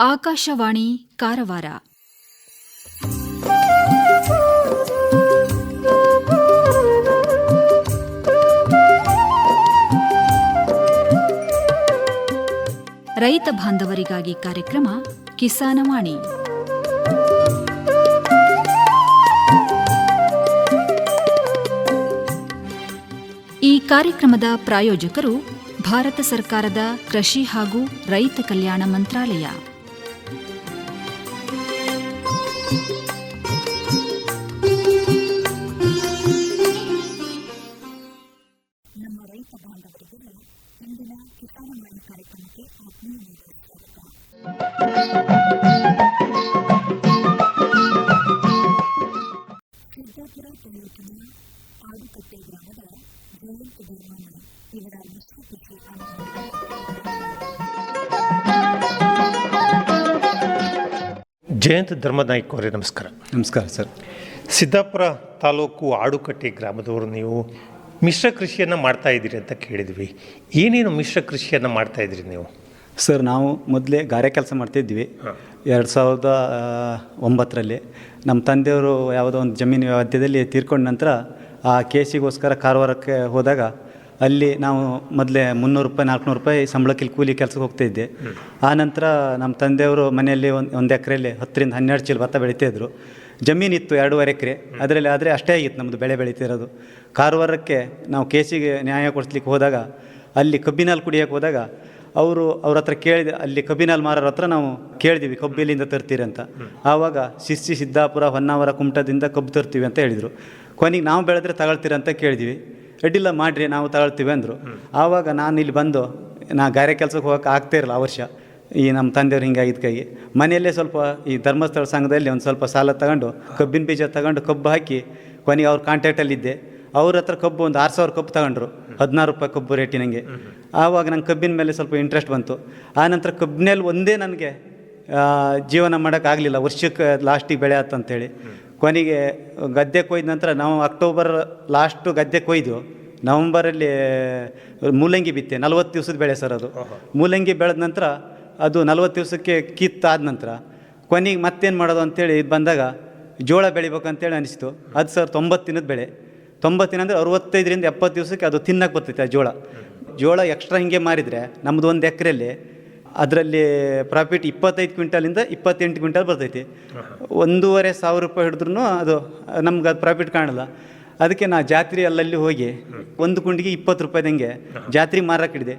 ಆಕಾಶವಾಣಿ ಕಾರವಾರ. ರೈತ ಬಾಂಧವರಿಗಾಗಿ ಕಾರ್ಯಕ್ರಮ ಕಿಸಾನವಾಣಿ ಈ ಕಾರ್ಯಕ್ರಮದ ಪ್ರಾಯೋಜಕರು ಭಾರತ ಸರ್ಕಾರದ ಕೃಷಿ ಹಾಗೂ ರೈತ ಕಲ್ಯಾಣ ಮಂತ್ರಾಲಯ. ಜಯಂತ್ ಧರ್ಮನಾಯ್ಕ ಅವರೇ ನಮಸ್ಕಾರ. ನಮಸ್ಕಾರ ಸರ್. ಸಿದ್ದಾಪುರ ತಾಲೂಕು ಆಡುಕಟ್ಟೆ ಗ್ರಾಮದವರು ನೀವು ಮಿಶ್ರ ಕೃಷಿಯನ್ನು ಮಾಡ್ತಾ ಇದ್ದೀರಿ ಅಂತ ಕೇಳಿದ್ವಿ. ಏನೇನು ಮಿಶ್ರ ಕೃಷಿಯನ್ನು ಮಾಡ್ತಾ ಇದ್ದೀರಿ ನೀವು? ಸರ್ ನಾವು ಮೊದಲೇ ಗಾರೆ ಕೆಲಸ ಮಾಡ್ತಿದ್ವಿ ಎರಡು ಸಾವಿರದ ಒಂಬತ್ತರಲ್ಲಿ ನಮ್ಮ ತಂದೆಯವರು ಯಾವುದೋ ಒಂದು ಜಮೀನು ಮಧ್ಯದಲ್ಲಿ ತೀರ್ಕೊಂಡ ನಂತರ ಆ ಕೇಸಿಗೋಸ್ಕರ ಕಾರವಾರಕ್ಕೆ ಹೋದಾಗ ಅಲ್ಲಿ ನಾವು ಮೊದಲೇ ಮುನ್ನೂರು ರೂಪಾಯಿ, ನಾಲ್ಕುನೂರು ರೂಪಾಯಿ ಸಂಬಳಕ್ಕೆ ಕೂಲಿ ಕೆಲಸಕ್ಕೆ ಹೋಗ್ತಾಯಿದ್ದೆ ಆ ನಂತರ ನಮ್ಮ ತಂದೆಯವರು ಮನೆಯಲ್ಲಿ ಒಂದು ಒಂದು ಎಕರೆಯಲ್ಲಿ ಹತ್ತರಿಂದ ಹನ್ನೆರಡು ಚೀಲ ಭತ್ತ ಬೆಳೀತಿದ್ರು ಜಮೀನಿತ್ತು ಎರಡೂವರೆ ಎಕರೆ. ಅದರಲ್ಲಿ ಆದರೆ ಅಷ್ಟೇ ಆಗಿತ್ತು ನಮ್ಮದು ಬೆಳೆ ಬೆಳೀತಿರೋದು ಕಾರವಾರಕ್ಕೆ ನಾವು ಕೇಸಿಗೆ ನ್ಯಾಯ ಕೊಡಿಸ್ಲಿಕ್ಕೆ ಹೋದಾಗ, ಅಲ್ಲಿ ಕಬ್ಬಿನಲ್ಲಿ ಕುಡಿಯೋಕೆ ಹೋದಾಗ ಅವರು ಅವ್ರ ಹತ್ರ ಕೇಳಿದೆ, ಅಲ್ಲಿ ಕಬ್ಬಿನಲ್ಲಿ ಮಾರೋರ ಹತ್ರ ನಾವು ಕೇಳಿದೀವಿ ಕಬ್ಬಿಲಿಂದ ತರ್ತೀರಿ ಅಂತ. ಆವಾಗ ಶಿಸ್ಸಿ ಸಿದ್ದಾಪುರ ಹೊನ್ನಾವರ ಕುಮಟದಿಂದ ಕಬ್ಬು ತರ್ತೀವಿ ಅಂತ ಹೇಳಿದರು. ಕೊನೆಗೆ ನಾವು ಬೆಳೆದ್ರೆ ತಗೊಳ್ತೀರಂತ ಕೇಳಿದ್ವಿ. ಅಡ್ಡಿಲ್ಲ ಮಾಡಿರಿ ನಾವು ತಗೊಳ್ತೀವಿ ಅಂದರು. ಆವಾಗ ನಾನು ಇಲ್ಲಿ ಬಂದು ನಾ ಗಾರೆ ಕೆಲಸಕ್ಕೆ ಹೋಗೋಕೆ ಆಗ್ತಾ ಇರಲ್ಲ ಆ ವರ್ಷ. ಈ ನಮ್ಮ ತಂದೆಯವ್ರು ಹಿಂಗಾಗಿದ್ದ ಕೈಗೆ. ಮನೆಯಲ್ಲೇ ಸ್ವಲ್ಪ ಈ ಧರ್ಮಸ್ಥಳ ಸಂಘದಲ್ಲಿ ಒಂದು ಸ್ವಲ್ಪ ಸಾಲ ತಗೊಂಡು ಕಬ್ಬಿನ ಬೀಜ ತಗೊಂಡು ಕಬ್ಬು ಹಾಕಿ ಕೊನೆಗೆ ಅವ್ರ ಕಾಂಟ್ಯಾಕ್ಟಲ್ಲಿದ್ದೆ ಅವ್ರ ಹತ್ರ ಕಬ್ಬು ಒಂದು ಆರು ಸಾವಿರ ಕಬ್ಬು ತಗೊಂಡ್ರು. ಹದಿನಾರು ರೂಪಾಯಿ ಕಬ್ಬು ರೇಟಿನಂಗೆ ಆವಾಗ ನಂಗೆ ಕಬ್ಬಿನ ಮೇಲೆ ಸ್ವಲ್ಪ ಇಂಟ್ರೆಸ್ಟ್ ಬಂತು. ಆ ನಂತರ ಕಬ್ಬಿನಲ್ಲಿ ಒಂದೇ ನನಗೆ ಜೀವನ ಮಾಡೋಕ್ಕಾಗಲಿಲ್ಲ ವರ್ಷಕ್ಕೆ ಲಾಸ್ಟಿಗೆ ಬೆಳೆ ಆತಂತೇಳಿ ಕೊನೆಗೆ ಗದ್ದೆ ಕೊಯ್ದ ನಂತರ ನಾವು ಅಕ್ಟೋಬರ್ ಲಾಸ್ಟು ಗದ್ದೆ ಕೊಯ್ದು ನವಂಬರಲ್ಲಿ ಮೂಲಂಗಿ ಬಿತ್ತೆ ನಲವತ್ತು ದಿವಸದ ಬೆಳೆ ಸರ್ ಅದು. ಮೂಲಂಗಿ ಬೆಳೆದ ನಂತರ ಅದು ನಲವತ್ತು ದಿವಸಕ್ಕೆ ಕಿತ್ತಾದ ನಂತರ ಕೊನೆಗೆ ಮತ್ತೇನು ಮಾಡೋದು ಅಂತೇಳಿ ಇದು ಬಂದಾಗ ಜೋಳ ಬೆಳಿಬೇಕಂತೇಳಿ ಅನಿಸ್ತು. ಅದು ಸರ್ ತೊಂಬತ್ತು ದಿನದ ಬೆಳೆ. ತೊಂಬತ್ತು ದಿನ ಅಂದರೆ ಅರವತ್ತೈದರಿಂದ ಎಪ್ಪತ್ತು ದಿವಸಕ್ಕೆ ಅದು ತಿನ್ನಕ್ಕೆ ಬರ್ತೈತೆ ಆ ಜೋಳ. ಜೋಳ ಎಕ್ಸ್ಟ್ರಾ ಹಿಂಗೆ ಮಾರಿದರೆ ನಮ್ಮದು ಒಂದು ಎಕರೆಯಲ್ಲಿ ಅದರಲ್ಲಿ ಪ್ರಾಫಿಟ್ ಇಪ್ಪತ್ತೈದು ಕ್ವಿಂಟಲಿಂದ ಇಪ್ಪತ್ತೆಂಟು ಕ್ವಿಂಟಲ್ ಬರ್ತೈತಿ. ಒಂದೂವರೆ ಸಾವಿರ ರೂಪಾಯಿ ಹಿಡಿದ್ರೂ ಅದು ನಮ್ಗೆ ಅದು ಪ್ರಾಫಿಟ್ ಕಾಣಲ್ಲ. ಅದಕ್ಕೆ ನಾ ಜಾತ್ರೆ ಅಲ್ಲಲ್ಲಿ ಹೋಗಿ ಒಂದು ಕುಂಡಿಗೆ ಇಪ್ಪತ್ತು ರೂಪಾಯಿದಂಗೆ ಜಾತ್ರೆ ಮಾರಕ್ಕೆ ಹಿಡಿದೆ.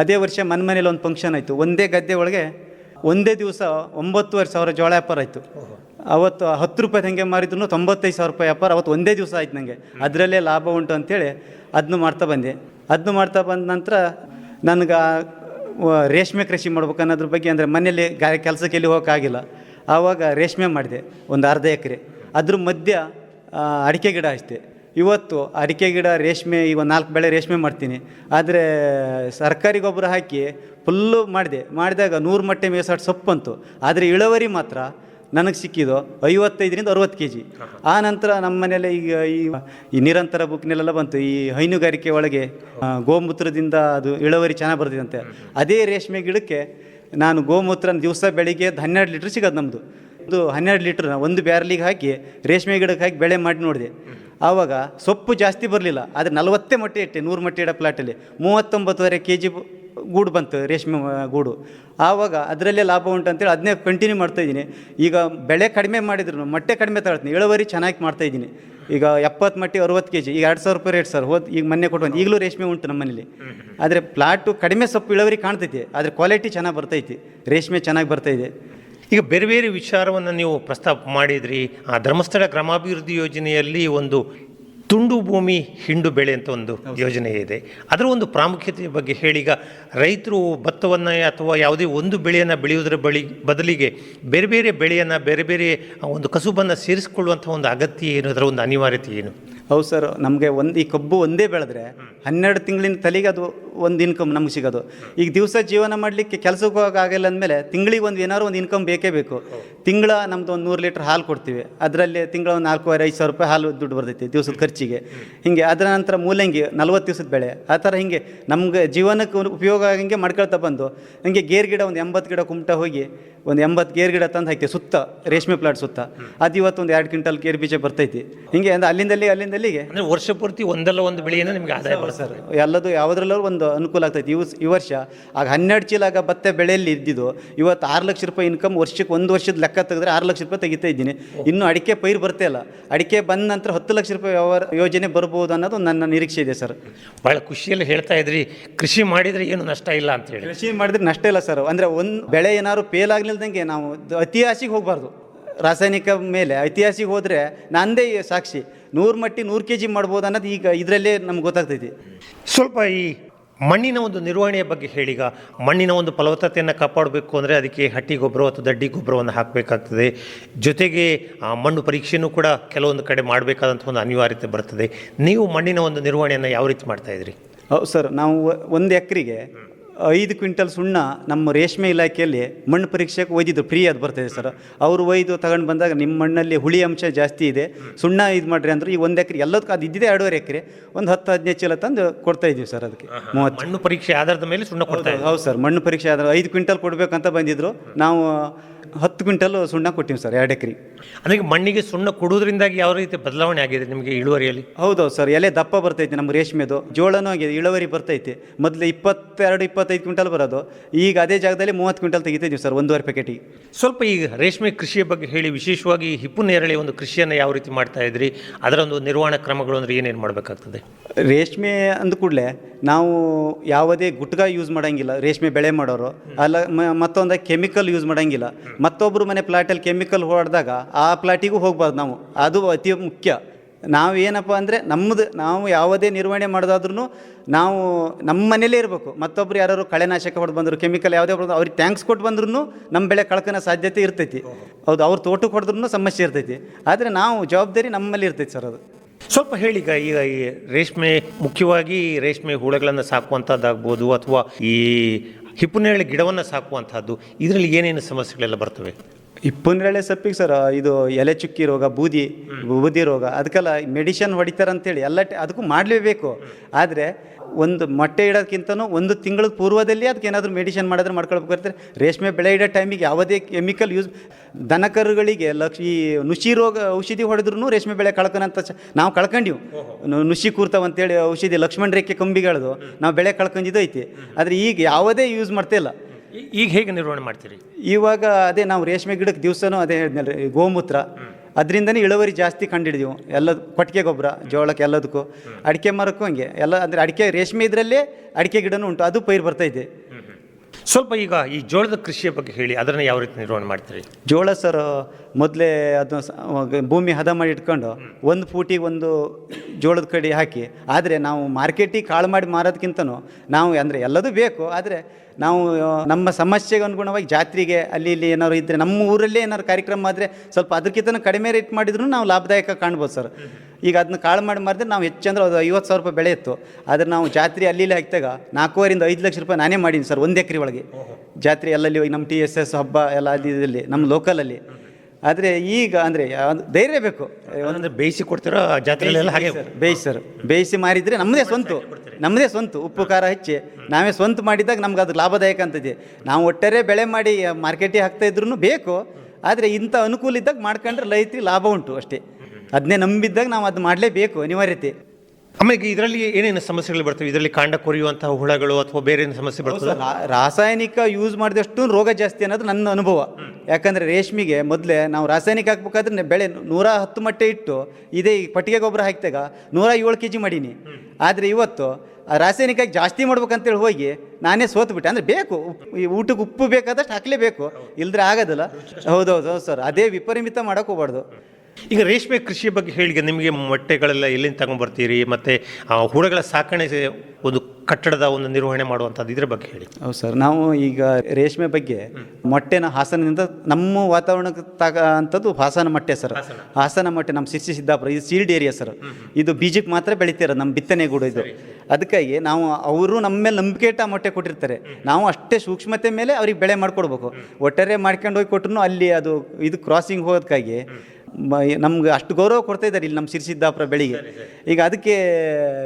ಅದೇ ವರ್ಷ ಮನೆ ಮನೇಲಿ ಒಂದು ಫಂಕ್ಷನ್ ಆಯಿತು. ಒಂದೇ ಗದ್ದೆ ಒಳಗೆ ಒಂದೇ ದಿವಸ ಒಂಬತ್ತುವರೆ ಸಾವಿರ ಜೋಳ ವ್ಯಾಪಾರ ಆಯಿತು. ಅವತ್ತು ಹತ್ತು ರೂಪಾಯಿ ಹಂಗೆ ಮಾರಿದ್ರು ತೊಂಬತ್ತೈದು ಸಾವಿರ ರೂಪಾಯಿ ವ್ಯಾಪಾರ ಅವತ್ತು ಒಂದೇ ದಿವಸ ಆಯ್ತು ನನಗೆ ಅದರಲ್ಲೇ ಲಾಭ ಉಂಟು ಅಂತೇಳಿ ಅದನ್ನು ಮಾಡ್ತಾ ಬಂದೆ. ಅದನ್ನು ಮಾಡ್ತಾ ಬಂದ ನಂತರ ನನಗೆ ರೇಷ್ಮೆ ಕೃಷಿ ಮಾಡ್ಬೇಕು ಅನ್ನೋದ್ರ ಬಗ್ಗೆ ಅಂದರೆ ಮನೆಯಲ್ಲಿ ಗಾರೆ ಕೆಲಸಕ್ಕೆ ಎಲ್ಲಿ ಹೋಗೋಕ್ಕಾಗಿಲ್ಲ. ಆವಾಗ ರೇಷ್ಮೆ ಮಾಡಿದೆ, ಒಂದು ಅರ್ಧ ಎಕರೆ. ಅದ್ರ ಮಧ್ಯ ಅಡಿಕೆ ಗಿಡ ಹಚ್ಚಿದೆ. ಇವತ್ತು ಅಡಿಕೆ ಗಿಡ, ರೇಷ್ಮೆ, ಈಗ ನಾಲ್ಕು ಬೆಳೆ ರೇಷ್ಮೆ ಮಾಡ್ತೀನಿ. ಆದರೆ ಸರ್ಕಾರಿ ಗೊಬ್ಬರ ಹಾಕಿ ಫುಲ್ಲು ಮಾಡಿದೆ. ಮಾಡಿದಾಗ ನೂರು ಮಟ್ಟೆ ಮೇಸಾಟ್ ಸೊಪ್ಪಂತು. ಆದರೆ ಇಳುವರಿ ಮಾತ್ರ ನನಗೆ ಸಿಕ್ಕಿದ್ದು ಐವತ್ತೈದರಿಂದ ಅರುವತ್ತು ಕೆ ಜಿ ಆ ನಂತರ ನಮ್ಮ ಮನೇಲೆ ಈಗ ಈ ಈ ನಿರಂತರ ಬುಕ್ನಲ್ಲೆಲ್ಲ ಬಂತು. ಈ ಹೈನುಗಾರಿಕೆ ಒಳಗೆ ಗೋಮೂತ್ರದಿಂದ ಅದು ಇಳುವರಿ ಚೆನ್ನಾಗಿ ಬರ್ತಿದಂತೆ ಅದೇ ರೇಷ್ಮೆ ಗಿಡಕ್ಕೆ ನಾನು ಗೋಮೂತ್ರ ದಿವಸ ಬೆಳಿಗ್ಗೆ ಹನ್ನೆರಡು ಲೀಟ್ರ್ ಸಿಗೋದು ನಮ್ಮದು ಒಂದು ಹನ್ನೆರಡು ಲೀಟ್ರ್ ಒಂದು ಬ್ಯಾರ್ಲಿಗೆ ಹಾಕಿ ರೇಷ್ಮೆ ಗಿಡಕ್ಕೆ ಹಾಕಿ ಬೆಳೆ ಮಾಡಿ ನೋಡಿದೆ. ಆವಾಗ ಸೊಪ್ಪು ಜಾಸ್ತಿ ಬರಲಿಲ್ಲ. ಆದರೆ ನಲವತ್ತೇ ಮೊಟ್ಟೆ ಇಟ್ಟೆ ನೂರು ಮೊಟ್ಟೆ ಇಡೋ ಪ್ಲಾಟಲ್ಲಿ ಮೂವತ್ತೊಂಬತ್ತುವರೆ ಕೆ ಜಿ ಗೂಡು ಬಂತು, ರೇಷ್ಮೆ ಗೂಡು. ಆವಾಗ ಅದರಲ್ಲೇ ಲಾಭ ಉಂಟು ಅಂತೇಳಿ ಅದನ್ನೇ ಕಂಟಿನ್ಯೂ ಮಾಡ್ತಾಯಿದ್ದೀನಿ ಈಗ ಬೆಳೆ ಕಡಿಮೆ ಮಾಡಿದ್ರು ಮೊಟ್ಟೆ ಕಡಿಮೆ ತಗೊಳ್ತೀನಿ, ಇಳುವರಿ ಚೆನ್ನಾಗಿ ಮಾಡ್ತಾಯಿದ್ದೀನಿ ಈಗ ಎಪ್ಪತ್ತು ಮಟ್ಟಿ ಅರುವತ್ತು ಕೆ ಜಿ ಈಗ ಎರಡು ಸಾವಿರ ರೂಪಾಯಿ ರೇಟ್ ಸರ್, ಹೋದ್ ಈಗ ಮೊನ್ನೆ ಕೊಟ್ಟು ಈಗಲೂ ರೇಷ್ಮೆ ಉಂಟು ನಮ್ಮ ಮನೇಲಿ. ಆದರೆ ಪ್ಲಾಟು ಕಡಿಮೆ ಸೊಪ್ಪು ಇಳುವರಿ ಕಾಣ್ತೈತಿ, ಆದರೆ ಕ್ವಾಲಿಟಿ ಚೆನ್ನಾಗಿ ಬರ್ತೈತಿ, ರೇಷ್ಮೆ ಚೆನ್ನಾಗಿ ಬರ್ತಾಯಿದೆ ಈಗ ಬೇರೆ ಬೇರೆ ವಿಚಾರವನ್ನು ನೀವು ಪ್ರಸ್ತಾಪ ಮಾಡಿದ್ರಿ, ಆ ಧರ್ಮಸ್ಥಳ ಗ್ರಾಮಾಭಿವೃದ್ಧಿ ಯೋಜನೆಯಲ್ಲಿ ಒಂದು ತುಂಡು ಭೂಮಿ ಹಿಂಡು ಬೆಳೆ ಅಂತ ಒಂದು ಯೋಜನೆ ಇದೆ. ಅದರ ಒಂದು ಪ್ರಾಮುಖ್ಯತೆಯ ಬಗ್ಗೆ ಹೇಳಿ ಈಗ ರೈತರು ಭತ್ತವನ್ನು ಅಥವಾ ಯಾವುದೇ ಒಂದು ಬೆಳೆಯನ್ನು ಬೆಳೆಯುವುದರ ಬಳಿ ಬದಲಿಗೆ ಬೇರೆ ಬೇರೆ ಬೆಳೆಯನ್ನು ಬೇರೆ ಬೇರೆ ಒಂದು ಕಸುಬನ್ನು ಸೇರಿಸಿಕೊಳ್ಳುವಂಥ ಒಂದು ಅಗತ್ಯ ಏನು? ಅದರ ಒಂದು ಅನಿವಾರ್ಯತೆ ಏನು? ಹೌದು ಸರ್, ನಮಗೆ ಒಂದು ಈ ಕಬ್ಬು ಒಂದೇ ಬೆಳೆದ್ರೆ ಹನ್ನೆರಡು ತಿಂಗಳಿನ ತಲೆಗೆ ಅದು ಒಂದು ಇನ್ಕಮ್ ನಮ್ಗೆ ಸಿಗೋದು. ಈಗ ದಿವಸ ಜೀವನ ಮಾಡಲಿಕ್ಕೆ ಕೆಲಸಕ್ಕೆ ಆಗಿಲ್ಲ ಅಂದಮೇಲೆ ತಿಂಗಳಿಗೆ ಒಂದು ಏನಾದ್ರು ಒಂದು ಇನ್ಕಮ್ ಬೇಕೇ ಬೇಕು. ತಿಂಗಳ ನಮ್ದು ಒಂದು ನೂರು ಲೀಟ್ರ್ ಹಾಲು ಕೊಡ್ತೀವಿ. ಅದರಲ್ಲಿ ತಿಂಗಳ ಒಂದು ನಾಲ್ಕೂವರೆ, ಐದು ಸಾವಿರ ರೂಪಾಯಿ ಹಾಲು ದುಡ್ಡು ಬರ್ತೈತಿ ದಿವಸದ ಖರ್ಚಿಗೆ. ಹಿಂಗೆ ಅದರ ನಂತರ ಮೂಲಂಗಿ ನಲ್ವತ್ತು ದಿವಸದ ಬೆಳೆ. ಆ ಥರ ಹಿಂಗೆ ನಮ್ಗೆ ಜೀವನಕ್ಕೆ ಉಪಯೋಗ ಆಗಂಗೆ ಮಾಡ್ಕೊಳ್ತಾ ಬಂದು, ಹಿಂಗೆ ಗೇರ್ ಗಿಡ ಒಂದು ಎಂಬತ್ತು ಗಿಡ ಕುಮಟ ಹೋಗಿ ಒಂದು ಎಂಬತ್ತು ಗೇರ್ ಗಿಡ ತಂದು ಹಾಕ್ತೀವಿ ಸುತ್ತ, ರೇಷ್ಮೆ ಪ್ಲಾಟ್ ಸುತ್ತ. ಅದು ಇವತ್ತು ಒಂದು ಎರಡು ಕ್ವಿಂಟಲ್ ಗೇರ್ ಬೀಜ ಬರ್ತೈತಿ. ಹಿಂಗೆ ಅಂದ್ರೆ ಅಲ್ಲಿಂದಲ್ಲಿ ಅಲ್ಲಿಂದಲ್ಲಿಗೆ ಅಂದರೆ ವರ್ಷ ಪೂರ್ತಿ ಒಂದಲ್ಲ ಒಂದು ಬೆಳೆಯನ್ನು ನಿಮಗೆ ಆದಾಯ ಬರ್ತದೆ ಸರ್ ಎಲ್ಲದು ಯಾವುದ್ರಲ್ಲೂ ಒಂದು ಅನುಕೂಲ ಆಗ್ತೈತಿ. ಇವು ಈ ವರ್ಷ ಆಗ ಹನ್ನೆರಡು ಚೀಲ ಆಗ ಭತ್ತ ಬೆಳೆಯಲ್ಲಿ ಇದ್ದಿದ್ದು ಇವತ್ತು ಆರು ಲಕ್ಷ ರೂಪಾಯಿ ಇನ್ಕಮ್ ವರ್ಷಕ್ಕೆ ಒಂದು ವರ್ಷದ ಲೆಕ್ಕ ತೆಗೆದ್ರೆ ಆರು ಲಕ್ಷ ರೂಪಾಯಿ ತೆಗಿತಾ ಇದ್ದೀನಿ. ಇನ್ನು ಅಡಿಕೆ ಪೈರು ಬರ್ತಾ ಇಲ್ಲ. ಅಡಿಕೆ ಬಂದ ನಂತರ ಹತ್ತು ಲಕ್ಷ ರೂಪಾಯಿ ವ್ಯವಹಾರ ಯೋಜನೆ ಬರ್ಬೋದು ಅನ್ನೋದು ನನ್ನ ನಿರೀಕ್ಷೆ ಇದೆ ಸರ್. ಭಾಳ ಖುಷಿಯಲ್ಲಿ ಹೇಳ್ತಾ ಇದ್ರಿ. ಕೃಷಿ ಮಾಡಿದರೆ ಏನು ನಷ್ಟ ಇಲ್ಲ ಅಂತ ಹೇಳಿ. ಕೃಷಿ ಮಾಡಿದ್ರೆ ನಷ್ಟ ಇಲ್ಲ ಸರ್. ಅಂದರೆ ಒಂದು ಬೆಳೆ ಏನಾದ್ರು ಫೇಲ್ ಆಗ್ಲಿಲ್ದಂಗೆ ನಾವು ಅತಿಯಾಸಿಗೆ ಅತಿ ಆಸೆಗೆ ಹೋಗಬಾರ್ದು. ರಾಸಾಯನಿಕ ಮೇಲೆ ಐತಿಹಾಸಿಕ ಹೋದರೆ ನಂದೇ ಸಾಕ್ಷಿ. ನೂರು ಮಟ್ಟಿ ನೂರು ಕೆ ಜಿ ಮಾಡ್ಬೋದು ಅನ್ನೋದು ಈಗ ಇದರಲ್ಲೇ ನಮ್ಗೆ ಗೊತ್ತಾಗ್ತೈತಿ. ಸ್ವಲ್ಪ ಈ ಮಣ್ಣಿನ ಒಂದು ನಿರ್ವಹಣೆಯ ಬಗ್ಗೆ ಹೇಳಿಗ. ಮಣ್ಣಿನ ಒಂದು ಫಲವತ್ತತೆಯನ್ನು ಕಾಪಾಡಬೇಕು ಅಂದರೆ ಅದಕ್ಕೆ ಹಟ್ಟಿ ಗೊಬ್ಬರ ಅಥವಾ ದಡ್ಡಿ ಗೊಬ್ಬರವನ್ನು ಹಾಕಬೇಕಾಗ್ತದೆ. ಜೊತೆಗೆ ಆ, ಮಣ್ಣು ಪರೀಕ್ಷೆಯೂ ಕೂಡ ಕೆಲವೊಂದು ಕಡೆ ಮಾಡಬೇಕಾದಂಥ ಒಂದು ಅನಿವಾರ್ಯತೆ ಬರ್ತದೆ. ನೀವು ಮಣ್ಣಿನ ಒಂದು ನಿರ್ವಹಣೆಯನ್ನು ಯಾವ ರೀತಿ ಮಾಡ್ತಾಯಿದ್ರಿ ಹೌದು ಸರ್ ನಾವು ಒಂದು ಎಕರೆಗೆ ಐದು ಕ್ವಿಂಟಲ್ ಸುಣ್ಣ ನಮ್ಮ ರೇಷ್ಮೆ ಇಲಾಖೆಯಲ್ಲಿ ಮಣ್ಣು ಪರೀಕ್ಷೆಗೆ ಒಯ್ದಿದ್ದು ಫ್ರೀ ಅದು ಬರ್ತದೆ ಸರ್. ಅವರು ಒಯ್ದು ತಗೊಂಡು ಬಂದಾಗ ನಿಮ್ಮ ಮಣ್ಣಲ್ಲಿ ಹುಳಿ ಅಂಶ ಜಾಸ್ತಿ ಇದೆ. ಸುಣ್ಣ ಇದು ಮಾಡ್ರಿ ಅಂದ್ರೆ ಈ ಒಂದು ಎಕರೆ ಎಲ್ಲದಕ್ಕೂ ಅದು ಇದ್ದಿದೆ ಎರಡೂವರೆ ಎಕರೆ. ಒಂದು ಹತ್ತು ಹದಿನೈದು ಚೀಲ ತಂದು ಕೊಡ್ತಾ ಇದ್ದೀವಿ ಸರ್ ಅದಕ್ಕೆ. ಮೂವತ್ತು ಮಣ್ಣು ಪರೀಕ್ಷೆ ಆಧಾರದ ಮೇಲೆ ಸುಣ್ಣ ಕೊಡ್ತಾ ಇದ್ದೀವಿ ಹೌದು ಸರ್. ಮಣ್ಣು ಪರೀಕ್ಷೆ ಆದ್ರೆ ಐದು ಕ್ವಿಂಟಲ್ ಕೊಡಬೇಕಂತ ಬಂದಿದ್ರು. ನಾವು ಹತ್ತು ಕ್ವಿಂಟಲ್ ಸುಣ್ಣ ಕೊಟ್ಟಿವಿ ಸರ್ ಎರಡು ಎಕರೆ. ಅದಕ್ಕೆ ಮಣ್ಣಿಗೆ ಸುಣ್ಣ ಕೊಡೋದ್ರಿಂದಾಗಿ ಯಾವ ರೀತಿ ಬದಲಾವಣೆ ಆಗಿದೆ ನಿಮಗೆ ಇಳುವರಿಯಲ್ಲಿ? ಹೌದೌದು ಸರ್ ಎಲೆ ದಪ್ಪ ಬರ್ತೈತೆ ನಮ್ಮ ರೇಷ್ಮೆದು. ಜೋಳನೂ ಆಗಿದೆ ಇಳುವರಿ ಬರ್ತೈತೆ. ಮೊದಲು ಇಪ್ಪತ್ತೆರಡು ಇಪ್ಪತ್ತೈದು ಕ್ವಿಂಟಲ್ ಬರೋದು. ಈಗ ಅದೇ ಜಾಗದಲ್ಲಿ ಮೂವತ್ತು ಕ್ವಿಂಟಲ್ ತೆಗಿತಿದ್ದೀವಿ ಸರ್ ಒಂದೂವರೆ ಪ್ಯಾಕೆಟಿಗೆ ಸ್ವಲ್ಪ ಈಗ ರೇಷ್ಮೆ ಕೃಷಿಯ ಬಗ್ಗೆ ಹೇಳಿ ವಿಶೇಷವಾಗಿ ಹಿಪ್ಪು ನೇರಳೆ ಒಂದು ಕೃಷಿಯನ್ನು ಯಾವ ರೀತಿ ಮಾಡ್ತಾ ಇದ್ರಿ ಅದರ ಒಂದು ನಿರ್ವಹಣಾ ಕ್ರಮಗಳು ಅಂದರೆ ಏನೇನು ಮಾಡಬೇಕಾಗ್ತದೆ? ರೇಷ್ಮೆ ಅಂದ ಕೂಡಲೇ ನಾವು ಯಾವುದೇ ಗುಟ್ಕ ಯೂಸ್ ಮಾಡೋಂಗಿಲ್ಲ ರೇಷ್ಮೆ ಬೆಳೆ ಮಾಡೋರು. ಅಲ್ಲ ಮತ್ತೊಂದು ಕೆಮಿಕಲ್ ಯೂಸ್ ಮಾಡೋಂಗಿಲ್ಲ. ಮತ್ತೊಬ್ಬರು ಮನೆ ಪ್ಲಾಟಲ್ಲಿ ಕೆಮಿಕಲ್ ಹೊಡೆದಾಗ ಆ ಪ್ಲಾಟಿಗೂ ಹೋಗ್ಬಾರ್ದು ನಾವು. ಅದು ಅತಿ ಮುಖ್ಯ. ನಾವು ಏನಪ್ಪ ಅಂದರೆ ನಮ್ಮದು, ನಾವು ಯಾವುದೇ ನಿರ್ವಹಣೆ ಮಾಡೋದಾದ್ರೂ ನಾವು ನಮ್ಮ ಮನೇಲೇ ಇರಬೇಕು. ಮತ್ತೊಬ್ರು ಯಾರು ಕಳೆನಾಶಕ ಹೊಡೆದು ಬಂದರು, ಕೆಮಿಕಲ್ ಯಾವುದೇ ಹೊಡೆದು ಅವ್ರಿಗೆ ಟ್ಯಾಂಕ್ಸ್ ಕೊಟ್ಟು ಬಂದ್ರೂ ನಮ್ಮ ಬೆಳೆ ಕಳ್ಕೊಳೋ ಸಾಧ್ಯತೆ ಇರ್ತೈತಿ. ಹೌದು, ಅವ್ರ ತೋಟಕ್ಕೆ ಹೊಡೆದ್ರೂ ಸಮಸ್ಯೆ ಇರ್ತೈತಿ. ಆದರೆ ನಾವು ಜವಾಬ್ದಾರಿ ನಮ್ಮಲ್ಲಿ ಇರ್ತೈತಿ ಸರ್ ಅದು. ಸ್ವಲ್ಪ ಹೇಳಿ ಈಗ ಈ ರೇಷ್ಮೆ, ಮುಖ್ಯವಾಗಿ ರೇಷ್ಮೆ ಹುಳಗಳನ್ನು ಸಾಕುವಂಥದ್ದಾಗ್ಬೋದು ಅಥವಾ ಈ ಹಿಪ್ಪುನೇರಳೆ ಗಿಡವನ್ನು ಸಾಕುವಂಥದ್ದು ಇದರಲ್ಲಿ ಏನೇನು ಸಮಸ್ಯೆಗಳೆಲ್ಲ ಬರ್ತವೆ? ಇಪ್ಪನ್ರೆಳೆ ಸಪ್ಪಿಗೆ ಸರ್ ಇದು ಎಲೆ ಚುಕ್ಕಿ ರೋಗ ಬೂದಿ ಬೂದಿ ರೋಗ ಅದಕ್ಕೆಲ್ಲ ಮೆಡಿಷನ್ ಹೊಡಿತಾರಂತೇಳಿ ಎಲ್ಲ ಅದಕ್ಕೂ ಮಾಡಲೇಬೇಕು. ಆದರೆ ಒಂದು ಮೊಟ್ಟೆ ಇಡೋದಕ್ಕಿಂತನೂ ಒಂದು ತಿಂಗಳ ಪೂರ್ವದಲ್ಲಿ ಅದಕ್ಕೆ ಏನಾದರೂ ಮೆಡಿಷನ್ ಮಾಡಿದ್ರೆ ಮಾಡ್ಕೊಳ್ಬೇಕಾದ್ರೆ ರೇಷ್ಮೆ ಬೆಳೆ ಇಡೋ ಟೈಮಿಗೆ ಯಾವುದೇ ಕೆಮಿಕಲ್ ಯೂಸ್ ದನಕರುಗಳಿಗೆ ಲಕ್ಷ ಈ ನುಷಿ ರೋಗ ಔಷಧಿ ಹೊಡೆದ್ರೂ ರೇಷ್ಮೆ ಬೆಳೆ ಕಳ್ಕೊಂಡಂತ ನಾವು ಕಳ್ಕೊಂಡಿವು. ನುಸಿ ಕೂರ್ತಾವಂತೇಳಿ ಕೂರ್ತಾವ ಅಂತೇಳಿ ಔಷಧಿ ಲಕ್ಷ್ಮಣ ರೇಖೆ ಕಂಬಿಗಳದು ನಾವು ಬೆಳೆ ಕಳ್ಕೊಂಡಿದ್ದು ಐತಿ ಆದರೆ ಈಗ ಯಾವುದೇ ಯೂಸ್ ಮಾಡ್ತಾ ಇಲ್ಲ. ಈ- ಈಗ ಹೇಗೆ ನಿರ್ವಹಣೆ ಮಾಡ್ತೀರಿ? ಇವಾಗ ಅದೇ ನಾವು ರೇಷ್ಮೆ ಗಿಡಕ್ಕೆ ದಿವಸನೂ ಅದೇ ಹೇಳಿದ್ನಲ್ಲ ರೀ, ಗೋಮೂತ್ರ. ಅದರಿಂದನೇ ಇಳುವರಿ ಜಾಸ್ತಿ ಕಂಡಿಡಿದೀವಿ. ಎಲ್ಲ ಕೊಟ್ಟಿಗೆ ಗೊಬ್ಬರ ಜೋಳಕ್ಕೆ ಎಲ್ಲದಕ್ಕೂ. ಅಡಿಕೆ ಮರಕ್ಕೂ ಹಂಗೆ. ಎಲ್ಲ ಅಂದರೆ ಅಡಿಕೆ ರೇಷ್ಮೆ ಇದರಲ್ಲೇ ಅಡಿಕೆ ಗಿಡನೂ ಉಂಟು. ಅದು ಪೈರು ಬರ್ತೈತೆ ಸ್ವಲ್ಪ ಈಗ ಈ ಜೋಳದ ಕೃಷಿಯ ಬಗ್ಗೆ ಹೇಳಿ. ಅದನ್ನು ಯಾವ ರೀತಿ ನಿರ್ವಹಣೆ ಮಾಡ್ತೀರಿ? ಜೋಳ ಸರ್ ಮೊದಲೇ ಅದನ್ನ ಸ- ಅವಾಗ ಭೂಮಿ ಹದ ಮಾಡಿ ಇಟ್ಕೊಂಡು ಒಂದು ಫೂಟಿಗೆ ಒಂದು ಜೋಳದ ಕಡಿ ಹಾಕಿ. ಆದರೆ ನಾವು ಮಾರ್ಕೆಟಿಗೆ ಕಾಳು ಮಾಡಿ ಮಾರೋದಕ್ಕಿಂತನೂ ನಾವು ಅಂದರೆ ಎಲ್ಲದೂ ಬೇಕು. ಆದರೆ ನಾವು ನಮ್ಮ ಸಮಸ್ಯೆಗೆ ಅನುಗುಣವಾಗಿ ಜಾತ್ರೆಗೆ ಅಲ್ಲಿ ಇಲ್ಲಿ ಏನಾದ್ರು ಇದ್ದರೆ ನಮ್ಮ ಊರಲ್ಲೇ ಏನಾದ್ರು ಕಾರ್ಯಕ್ರಮ ಆದರೆ ಸ್ವಲ್ಪ ಅದಕ್ಕಿಂತ ಕಡಿಮೆ ರೇಟ್ ಮಾಡಿದ್ರು ನಾವು ಲಾಭದಾಯಕ ಕಾಣ್ಬೋದು ಸರ್. ಈಗ ಅದನ್ನ ಕಾಳು ಮಾಡಿ ಮಾಡಿದ್ರೆ ನಾವು ಹೆಚ್ಚಂದ್ರೆ ಅದು ಐವತ್ತು ಸಾವಿರ ರೂಪಾಯಿ ಬೆಳೆ ಇತ್ತು. ಆದರೆ ನಾವು ಜಾತ್ರೆ ಅಲ್ಲಿ ಇಲ್ಲಿ ಹಾಕಿದಾಗ ನಾಲ್ಕೂವರೆಯಿಂದ ಐದು ಲಕ್ಷ ರೂಪಾಯಿ ನಾನೇ ಮಾಡೀನಿ ಸರ್ ಒಂದು ಎಕರೆ ಒಳಗೆ. ಜಾತ್ರೆ ಎಲ್ಲಲ್ಲಿ ನಮ್ಮ ಟಿ ಎಸ್ ಎಸ್ ಹಬ್ಬ ಎಲ್ಲ ಅಲ್ಲಿ ನಮ್ಮ ಲೋಕಲಲ್ಲಿ ಆದರೆ ಈಗ ಅಂದರೆ ಧೈರ್ಯ ಬೇಕು. ಅಂದರೆ ಬೇಯಿಸಿ ಕೊಡ್ತಿರೋ ಜಾತ್ರೆಯಲ್ಲೆಲ್ಲ ಹಾಗೆ ಬೇಯಿಸಿ ಸರ್. ಬೇಯಿಸಿ ಮಾರಿದರೆ ನಮ್ಮದೇ ಸ್ವಂತ. ನಮ್ಮದೇ ಸ್ವಂತ. ಉಪ್ಪು ಖಾರ ಹಚ್ಚಿ. ನಾವೇ ಸ್ವಂತ ಮಾಡಿದಾಗ ನಮ್ಗೆ ಅದು ಲಾಭದಾಯಕ ಅಂತಿದೆ. ನಾವು ಒಟ್ಟಾರೆ ಬೆಳೆ ಮಾಡಿ ಮಾರ್ಕೆಟಿಗೆ ಹಾಕ್ತಾ ಇದ್ರೂ ಬೇಕು. ಆದರೆ ಇಂಥ ಅನುಕೂಲ ಇದ್ದಾಗ ಮಾಡ್ಕೊಂಡ್ರೆ ರೈತರಿಗೆ ಲಾಭ ಉಂಟು ಅಷ್ಟೇ. ಅದನ್ನೇ ನಂಬಿದ್ದಾಗ ನಾವು ಅದು ಮಾಡಲೇಬೇಕು ಅನಿವಾರ್ಯತೆ. ಆಮೇಲೆ ಇದರಲ್ಲಿ ಏನೇನು ಸಮಸ್ಯೆಗಳು ಬರ್ತವೆ? ಇದರಲ್ಲಿ ಕಾಂಡ ಕೊರಿಯುವಂತಹ ಹುಳಗಳು ಅಥವಾ ಬೇರೆ ಏನು ಸಮಸ್ಯೆ ಬರ್ತದೆ? ರಾಸಾಯನಿಕ ಯೂಸ್ ಮಾಡಿದಷ್ಟು ರೋಗ ಜಾಸ್ತಿ ಅನ್ನೋದು ನನ್ನ ಅನುಭವ. ಯಾಕಂದರೆ ರೇಷ್ಮೆಗೆ ಮೊದಲೇ ನಾವು ರಾಸಾಯನಿಕ ಹಾಕ್ಬೇಕಾದ್ರೆ ಬೆಳೆ ನೂರ ಹತ್ತು ಮಟ್ಟೆ ಇಟ್ಟು ಇದೇ ಈ ಪಟ್ಟಿಗೆ ಗೊಬ್ಬರ ಹಾಕಿದಾಗ ನೂರ ಏಳು ಕೆ ಜಿ ಮಾಡೀನಿ. ಆದರೆ ಇವತ್ತು ರಾಸಾಯನಿಕ ಜಾಸ್ತಿ ಮಾಡ್ಬೇಕಂತೇಳಿ ಹೋಗಿ ನಾನೇ ಸೋತ್ಬಿಟ್ಟೆ ಅಂದರೆ ಬೇಕು ಉಪ್ಪು- ಈ ಊಟಕ್ಕೆ ಉಪ್ಪು ಬೇಕಾದಷ್ಟು ಹಾಕಲೇಬೇಕು. ಇಲ್ದ್ರೆ ಆಗೋದಿಲ್ಲ. ಹೌದೌದು ಹೌದು ಸರ್. ಅದೇ ವಿಪರೀತ ಮಾಡೋಕೆ ಹೋಗ್ಬಾರ್ದು. ಈಗ ರೇಷ್ಮೆ ಕೃಷಿಯ ಬಗ್ಗೆ ಹೇಳಿ ನಿಮಗೆ ಮೊಟ್ಟೆಗಳೆಲ್ಲ ಎಲ್ಲಿಂದ ತಗೊಂಡ್ಬರ್ತೀರಿ ಮತ್ತು ಆ ಹುಳಗಳ ಸಾಕಣೆ ಒಂದು ಕಟ್ಟಡದ ಒಂದು ನಿರ್ವಹಣೆ ಮಾಡುವಂಥದ್ದು ಇದ್ರ ಬಗ್ಗೆ ಹೇಳಿ. ಹೌದು ಸರ್ ನಾವು ಈಗ ರೇಷ್ಮೆ ಬಗ್ಗೆ ಮೊಟ್ಟೆನ ಹಾಸನದಿಂದ ನಮ್ಮ ವಾತಾವರಣಕ್ಕೆ ತಗ ಅಂಥದ್ದು ಹಾಸನ ಮೊಟ್ಟೆ ಸರ್. ಹಾಸನ. ಮೊಟ್ಟೆ ನಮ್ಮ ಸಿರ್ಸಿ ಸಿದ್ದಾಪುರ ಇದು ಸೀಲ್ಡ್ ಏರಿಯಾ ಸರ್. ಇದು ಬೀಜಕ್ಕೆ ಮಾತ್ರ ಬೆಳೀತಾರೆ ನಮ್ಮ ಬಿತ್ತನೆ ಗೂಡು ಇದು. ಅದಕ್ಕಾಗಿ ನಾವು ಅವರು ನಮ್ಮ ಮೇಲೆ ನಂಬಿಕೆ ಇಟ್ಟು ಆ ಮೊಟ್ಟೆ ಕೊಟ್ಟಿರ್ತಾರೆ. ನಾವು ಅಷ್ಟೇ ಸೂಕ್ಷ್ಮತೆ ಮೇಲೆ ಅವ್ರಿಗೆ ಬೆಳೆ ಮಾಡಿಕೊಡ್ಬೇಕು. ಒಟ್ಟಾರೆ ಮಾಡ್ಕೊಂಡು ಹೋಗಿ ಕೊಟ್ಟರು ಅಲ್ಲಿ ಅದು ಇದು ಕ್ರಾಸಿಂಗ್ ಹೋಗೋದಕ್ಕಾಗಿ ನಮ್ಗೆ ಅಷ್ಟು ಗೌರವ ಕೊಡ್ತಾ ಇದ್ದಾರೆ ಇಲ್ಲಿ ನಮ್ಮ ಸಿರಿಸಿದ್ದಾಪುರ ಬೆಳಿಗ್ಗೆ. ಈಗ ಅದಕ್ಕೆ